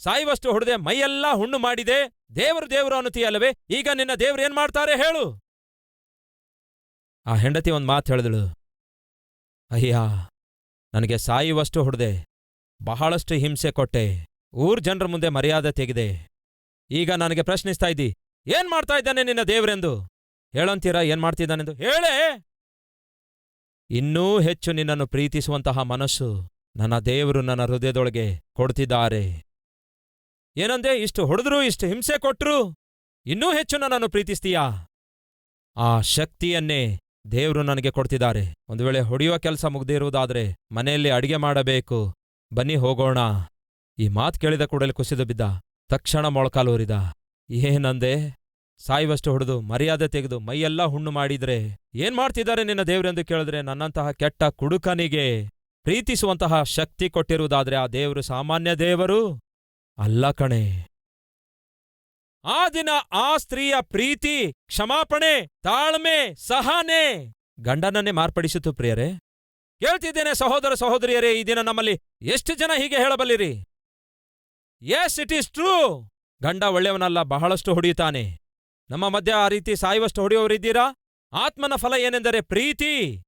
ಸಾಯುವಷ್ಟು ಹೊಡೆದೆ ಮೈಯೆಲ್ಲ ಹುಣ್ಣು ಮಾಡಿದೆ ದೇವರು ದೇವರು ಅನ್ನುತ್ತೀಯಲ್ಲವೇ? ಈಗ ನಿನ್ನ ದೇವ್ರು ಏನ್ ಮಾಡ್ತಾರೆ ಹೇಳು. ಆ ಹೆಂಡತಿ ಒಂದು ಮಾತು ಹೇಳಿದಳು. ಅಯ್ಯ, ನನಗೆ ಸಾಯುವಷ್ಟು ಹೊಡೆದೆ, ಬಹಳಷ್ಟು ಹಿಂಸೆ ಕೊಟ್ಟೆ, ಊರ್ ಜನರ ಮುಂದೆ ಮರ್ಯಾದೆ ತೆಗೆದೆ. ಈಗ ನನಗೆ ಪ್ರಶ್ನಿಸ್ತಾ ಇದ್ದಿ, ಏನ್ ಮಾಡ್ತಾ ಇದ್ದಾನೆ ನಿನ್ನ ದೇವರೆಂದು? ಹೇಳಂತೀರಾ, ಏನ್ ಮಾಡ್ತಿದ್ದಾನೆಂದು? ಹೇಳೇ! ಇನ್ನೂ ಹೆಚ್ಚು ನಿನ್ನನ್ನು ಪ್ರೀತಿಸುವಂತಹ ಮನಸ್ಸು ನನ್ನ ದೇವರು ನನ್ನ ಹೃದಯದೊಳಗೆ ಕೊಡ್ತಿದ್ದಾರೆ. ಏನಂದೆ, ಇಷ್ಟು ಹೊಡೆದ್ರು, ಇಷ್ಟು ಹಿಂಸೆ ಕೊಟ್ರು? ಇನ್ನೂ ಹೆಚ್ಚು ನನ್ನನ್ನು ಪ್ರೀತಿಸ್ತೀಯಾ? ಆ ಶಕ್ತಿಯನ್ನೇ ದೇವರು ನನಗೆ ಕೊಡ್ತಿದ್ದಾರೆ. ಒಂದು ವೇಳೆ ಹೊಡೆಯುವ ಕೆಲಸ ಮುಗ್ದಿರುವುದಾದ್ರೆ ಮನೆಯಲ್ಲಿ ಅಡಿಗೆ ಮಾಡಬೇಕು. ಬನ್ನಿ, ಹೋಗೋಣ. ಈ ಮಾತು ಕೇಳಿದ ಕೂಡಲೇ ಕುಸಿದು ಬಿದ್ದ. ತಕ್ಷಣ ಮೊಳಕಾಲೂರಿದ ಏನಂದೆ? ಸಾಯುವಷ್ಟು ಹೊಡೆದು ಮರ್ಯಾದೆ ತೆಗೆದು ಮೈಯೆಲ್ಲ ಹುಣ್ಣು ಮಾಡಿದ್ರೆ ಏನ್ ಮಾಡ್ತಿದ್ದಾರೆ ನಿನ್ನ ದೇವರೆಂದು ಕೇಳಿದ್ರೆ ನನ್ನಂತಹ ಕೆಟ್ಟ ಕುಡುಕನಿಗೆ ಪ್ರೀತಿಸುವಂತಹ ಶಕ್ತಿ ಕೊಟ್ಟಿರುವುದಾದ್ರೆ ಆ ದೇವರು ಸಾಮಾನ್ಯ ದೇವರು? ಅಲ್ಲ ಕಣೆ. ಆ ದಿನ ಆ ಸ್ತ್ರೀಯ ಪ್ರೀತಿ, ಕ್ಷಮಾಪಣೆ, ತಾಳ್ಮೆ, ಸಹನೆ. ಗಂಡನನ್ನೇ ಮಾರ್ಪಡಿಸಿತು ಪ್ರಿಯರೇ. ಕೇಳ್ತಿದ್ದೇನೆ ಸಹೋದರ ಸಹೋದರಿಯರೇ, ಈ ದಿನ ನಮ್ಮಲ್ಲಿ ಎಷ್ಟು ಜನ ಹೀಗೆ ಹೇಳಬಲ್ಲಿರಿ? ಎಸ್ ಇಟ್ ಈಸ್ ಟ್ರೂ ಗಂಡ ಒಳ್ಳೆಯವನಲ್ಲ, ಬಹಳಷ್ಟು ಹೊಡೆಯುತ್ತಾನೆ. ನಮ್ಮ ಮಧ್ಯ ಆ ರೀತಿ ಸಾಯುವಷ್ಟು ಹೊಡೆಯುವವರಿದ್ದೀರಾ? ಆತ್ಮನ ಫಲ ಏನೆಂದರೆ ಪ್ರೀತಿ.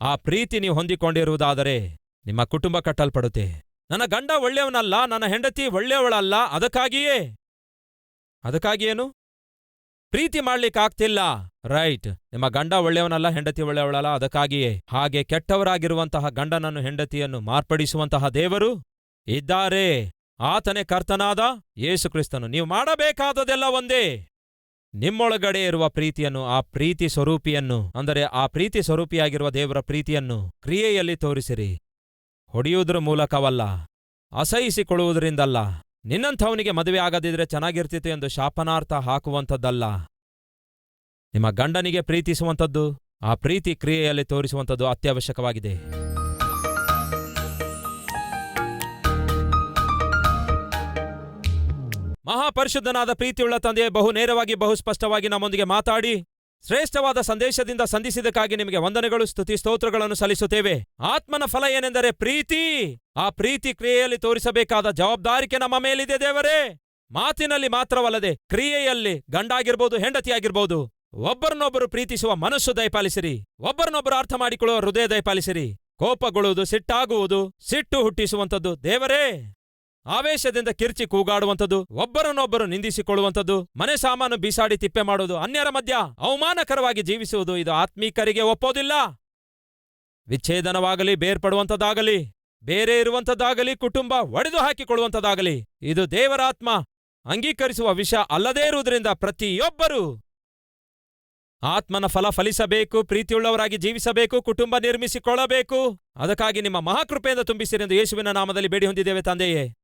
ಆ ಪ್ರೀತಿ ನೀವು ಹೊಂದಿಕೊಂಡಿರುವುದಾದರೆ ನಿಮ್ಮ ಕುಟುಂಬ ಕಟ್ಟಲ್ಪಡುತ್ತೆ. ನನ್ನ ಗಂಡ ಒಳ್ಳೆಯವನಲ್ಲ, ನನ್ನ ಹೆಂಡತಿ ಒಳ್ಳೆಯವಳಲ್ಲ, ಅದಕ್ಕಾಗಿಯೇ? ಅದಕ್ಕಾಗಿಯೇನು? ಪ್ರೀತಿ ಮಾಡ್ಲಿಕ್ಕಾಗ್ತಿಲ್ಲ ರೈಟ್. ನಿಮ್ಮ ಗಂಡ ಒಳ್ಳೆಯವನಲ್ಲ, ಹೆಂಡತಿ ಒಳ್ಳೆಯವಳಲ್ಲ, ಅದಕ್ಕಾಗಿಯೇ. ಹಾಗೆ ಕೆಟ್ಟವರಾಗಿರುವಂತಹ ಗಂಡನನ್ನು, ಹೆಂಡತಿಯನ್ನು ಮಾರ್ಪಡಿಸುವಂತಹ ದೇವರು ಇದ್ದಾರೆ. ಆತನೇ ಕರ್ತನಾದ ಯೇಸು ಕ್ರಿಸ್ತನು. ನೀವು ಮಾಡಬೇಕಾದದೆಲ್ಲ ಒಂದೇ. ನಿಮ್ಮೊಳಗಡೆ ಇರುವ ಪ್ರೀತಿಯನ್ನು, ಆ ಪ್ರೀತಿ ಸ್ವರೂಪಿಯನ್ನು, ಅಂದರೆ ಆ ಪ್ರೀತಿ ಸ್ವರೂಪಿಯಾಗಿರುವ ದೇವರ ಪ್ರೀತಿಯನ್ನು ಕ್ರಿಯೆಯಲ್ಲಿ ತೋರಿಸಿರಿ. ಹೊಡೆಯುವುದರ ಮೂಲಕವಲ್ಲ, ಅಸಹಿಸಿಕೊಳ್ಳುವುದರಿಂದಲ್ಲ. ನಿನ್ನಂಥವನಿಗೆ ಮದುವೆ ಆಗದಿದ್ರೆ ಚೆನ್ನಾಗಿರ್ತಿತ್ತು ಎಂದು ಶಾಪನಾರ್ಥ ಹಾಕುವಂಥದ್ದಲ್ಲ. ನಿಮ್ಮ ಗಂಡನಿಗೆ ಪ್ರೀತಿಸುವಂಥದ್ದು, ಆ ಪ್ರೀತಿ ಕ್ರಿಯೆಯಲ್ಲಿ ತೋರಿಸುವಂಥದ್ದು ಅತ್ಯವಶ್ಯಕವಾಗಿದೆ. ಮಹಾಪರಿಶುದ್ಧನಾದ ಪ್ರೀತಿಯುಳ್ಳ ತಂದೆ ಬಹು ನೇರವಾಗಿ, ಬಹು ಸ್ಪಷ್ಟವಾಗಿ ನಮ್ಮೊಂದಿಗೆ ಮಾತಾಡಿ. ಶ್ರೇಷ್ಠವಾದ ಸಂದೇಶದಿಂದ ಸಂಧಿಸಿದಕ್ಕಾಗಿ ನಿಮಗೆ ವಂದನೆಗಳು, ಸ್ತುತಿ, ಸ್ತೋತ್ರಗಳನ್ನು ಸಲ್ಲಿಸುತ್ತೇವೆ. ಆತ್ಮನ ಫಲ ಏನೆಂದರೆ ಪ್ರೀತಿ. ಆ ಪ್ರೀತಿ ಕ್ರಿಯೆಯಲ್ಲಿ ತೋರಿಸಬೇಕಾದ ಜವಾಬ್ದಾರಿಕೆ ನಮ್ಮ ಮೇಲಿದೆ ದೇವರೇ. ಮಾತಿನಲ್ಲಿ ಮಾತ್ರವಲ್ಲದೆ ಕ್ರಿಯೆಯಲ್ಲಿ ಗಂಡಾಗಿರ್ಬೋದು, ಹೆಂಡತಿಯಾಗಿರ್ಬೋದು, ಒಬ್ಬರನ್ನೊಬ್ಬರು ಪ್ರೀತಿಸುವ ಮನಸ್ಸು ದಯಪಾಲಿಸಿರಿ. ಒಬ್ಬರನ್ನೊಬ್ಬರು ಅರ್ಥ ಮಾಡಿಕೊಳ್ಳುವ ಹೃದಯ ದಯಪಾಲಿಸಿರಿ. ಕೋಪಗೊಳ್ಳುವುದು, ಸಿಟ್ಟಾಗುವುದು, ಸಿಟ್ಟು ಹುಟ್ಟಿಸುವಂಥದ್ದು ದೇವರೇ. ಆವೇಶದಿಂದ ಕಿರ್ಚಿ ಕೂಗಾಡುವಂಥದ್ದು, ಒಬ್ಬರನ್ನೊಬ್ಬರು ನಿಂದಿಸಿಕೊಳ್ಳುವಂಥದ್ದು, ಮನೆ ಸಾಮಾನು ಬೀಸಾಡಿ ತಿಪ್ಪೆ ಮಾಡುವುದು, ಅನ್ಯರ ಮಧ್ಯ ಅವಮಾನಕರವಾಗಿ ಜೀವಿಸುವುದು, ಇದು ಆತ್ಮೀಕರಿಗೆ ಒಪ್ಪೋದಿಲ್ಲ. ವಿಚ್ಛೇದನವಾಗಲಿ, ಬೇರ್ಪಡುವಂಥದ್ದಾಗಲಿ, ಬೇರೆ ಇರುವಂಥದ್ದಾಗಲಿ, ಕುಟುಂಬ ಒಡೆದು ಹಾಕಿಕೊಳ್ಳುವಂಥದ್ದಾಗಲಿ, ಇದು ದೇವರಾತ್ಮ ಅಂಗೀಕರಿಸುವ ವಿಷ ಅಲ್ಲದೇ ಇರುವುದರಿಂದ ಪ್ರತಿಯೊಬ್ಬರೂ ಆತ್ಮನ ಫಲ ಫಲಿಸಬೇಕು, ಪ್ರೀತಿಯುಳ್ಳವರಾಗಿ ಜೀವಿಸಬೇಕು, ಕುಟುಂಬ ನಿರ್ಮಿಸಿಕೊಳ್ಳಬೇಕು. ಅದಕ್ಕಾಗಿ ನಿಮ್ಮ ಮಹಾಕೃಪೆಯಿಂದ ತುಂಬಿಸಿರೆಂದು ಯೇಸುವಿನ ನಾಮದಲ್ಲಿ ಬೇಡಿ ಹೊಂದಿದ್ದೇವೆ ತಂದೆಯೇ.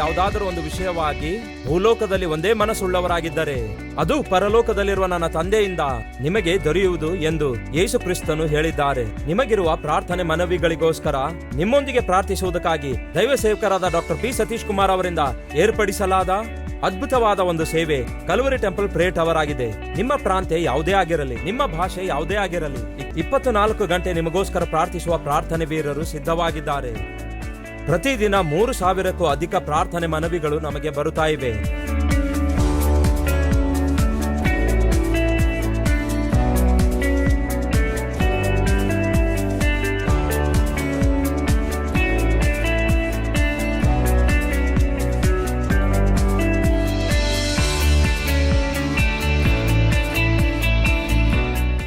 ಯಾವುದಾದರೂ ಒಂದು ವಿಷಯವಾಗಿ ಭೂಲೋಕದಲ್ಲಿ ಒಂದೇ ಮನಸ್ಸುಳ್ಳವರಾಗಿದ್ದರೆ ಅದು ಪರಲೋಕದಲ್ಲಿರುವ ನನ್ನ ತಂದೆಯಿಂದ ನಿಮಗೆ ದೊರೆಯುವುದು ಎಂದು ಯೇಸು ಕ್ರಿಸ್ತನು ಹೇಳಿದ್ದಾರೆ. ನಿಮಗಿರುವ ಪ್ರಾರ್ಥನೆ ಮನವಿಗಳಿಗೋಸ್ಕರ ನಿಮ್ಮೊಂದಿಗೆ ಪ್ರಾರ್ಥಿಸುವುದಕ್ಕಾಗಿ ದೈವ ಸೇವಕರಾದ ಡಾಕ್ಟರ್ ಪಿ ಸತೀಶ್ ಕುಮಾರ್ ಅವರಿಂದ ಏರ್ಪಡಿಸಲಾದ ಅದ್ಭುತವಾದ ಒಂದು ಸೇವೆ ಕಲ್ವರಿ ಟೆಂಪಲ್ ಪ್ರೇಟ್ ಅವರ್ ಆಗಿದೆ ನಿಮ್ಮ ಪ್ರಾಂತ್ಯ ಯಾವುದೇ ಆಗಿರಲಿ, ನಿಮ್ಮ ಭಾಷೆ ಯಾವುದೇ ಆಗಿರಲಿ ಇಪ್ಪತ್ತು ನಾಲ್ಕು ಗಂಟೆ ನಿಮಗೋಸ್ಕರ ಪ್ರಾರ್ಥಿಸುವ ಪ್ರಾರ್ಥನೆ ವೀರರು ಸಿದ್ಧವಾಗಿದ್ದಾರೆ. ಪ್ರತಿದಿನ ಮೂರು ಸಾವಿರಕ್ಕೂ ಅಧಿಕ ಪ್ರಾರ್ಥನೆ ಮನವಿಗಳು ನಮಗೆ ಬರುತ್ತಾ ಇವೆ.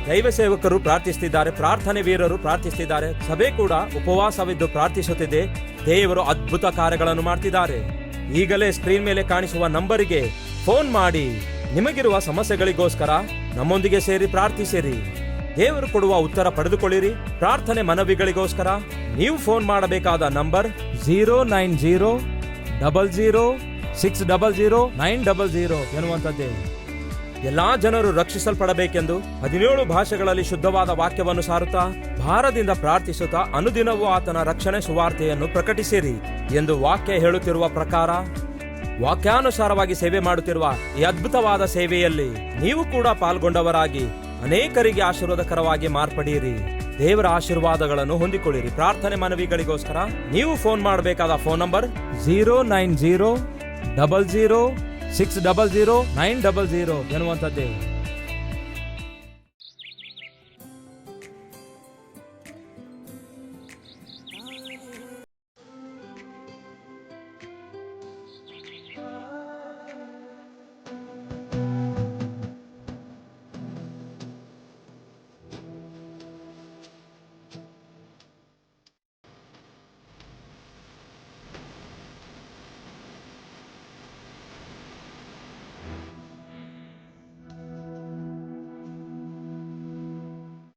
ದೈವ ಸೇವಕರು ಪ್ರಾರ್ಥಿಸುತ್ತಿದ್ದಾರೆ, ಪ್ರಾರ್ಥನೆ ವೀರರು ಪ್ರಾರ್ಥಿಸುತ್ತಿದ್ದಾರೆ, ಸಭೆ ಕೂಡ ಉಪವಾಸವಿದ್ದು ಪ್ರಾರ್ಥಿಸುತ್ತಿದೆ. ದೇವರು ಅದ್ಭುತ ಕಾರ್ಯಗಳನ್ನು ಮಾಡ್ತಿದ್ದಾರೆ. ಈಗಲೇ ಸ್ಕ್ರೀನ್ ಮೇಲೆ ಕಾಣಿಸುವ ನಂಬರಿಗೆ ಫೋನ್ ಮಾಡಿ, ನಿಮಗಿರುವ ಸಮಸ್ಯೆಗಳಿಗೋಸ್ಕರ ನಮ್ಮೊಂದಿಗೆ ಸೇರಿ ಪ್ರಾರ್ಥಿಸಿರಿ. ದೇವರು ಕೊಡುವ ಉತ್ತರ ಪಡೆದುಕೊಳ್ಳಿರಿ. ಪ್ರಾರ್ಥನೆ ಮನವಿಗಳಿಗೋಸ್ಕರ ನೀವು ಫೋನ್ ಮಾಡಬೇಕಾದ number zero nine zero double zero six double zero nine double zero ಎನ್ನುವಂಥದ್ದೇ. ಎಲ್ಲಾ ಜನರು ರಕ್ಷಿಸಲ್ಪಡಬೇಕೆಂದು ಹದಿನೇಳು ಭಾಷೆಗಳಲ್ಲಿ ಶುದ್ಧವಾದ ವಾಕ್ಯವನ್ನು ಸಾರುತ್ತಾ ಭಾರದಿಂದ ಪ್ರಾರ್ಥಿಸುತ್ತಾ ಅನುದಿನವೂ ಆತನ ರಕ್ಷಣೆ ಸುವಾರ್ತೆಯನ್ನು ಪ್ರಕಟಿಸಿರಿ ಎಂದು ವಾಕ್ಯ ಹೇಳುತ್ತಿರುವ ಪ್ರಕಾರ ವಾಕ್ಯಾನುಸಾರವಾಗಿ ಸೇವೆ ಮಾಡುತ್ತಿರುವ ಈ ಅದ್ಭುತವಾದ ಸೇವೆಯಲ್ಲಿ ನೀವು ಕೂಡ ಪಾಲ್ಗೊಂಡವರಾಗಿ ಅನೇಕರಿಗೆ ಆಶೀರ್ವಾದಕರವಾಗಿ ಮಾರ್ಪಡಿರಿ. ದೇವರ ಆಶೀರ್ವಾದಗಳನ್ನು ಹೊಂದಿಕೊಳ್ಳಿರಿ. ಪ್ರಾರ್ಥನೆ ಮನವಿಗಳಿಗೋಸ್ಕರ ನೀವು ಫೋನ್ ಮಾಡಬೇಕಾದ phone number zero nine zero double zero six double zero nine double zero ಎನ್ನುವಂಥದ್ದೇ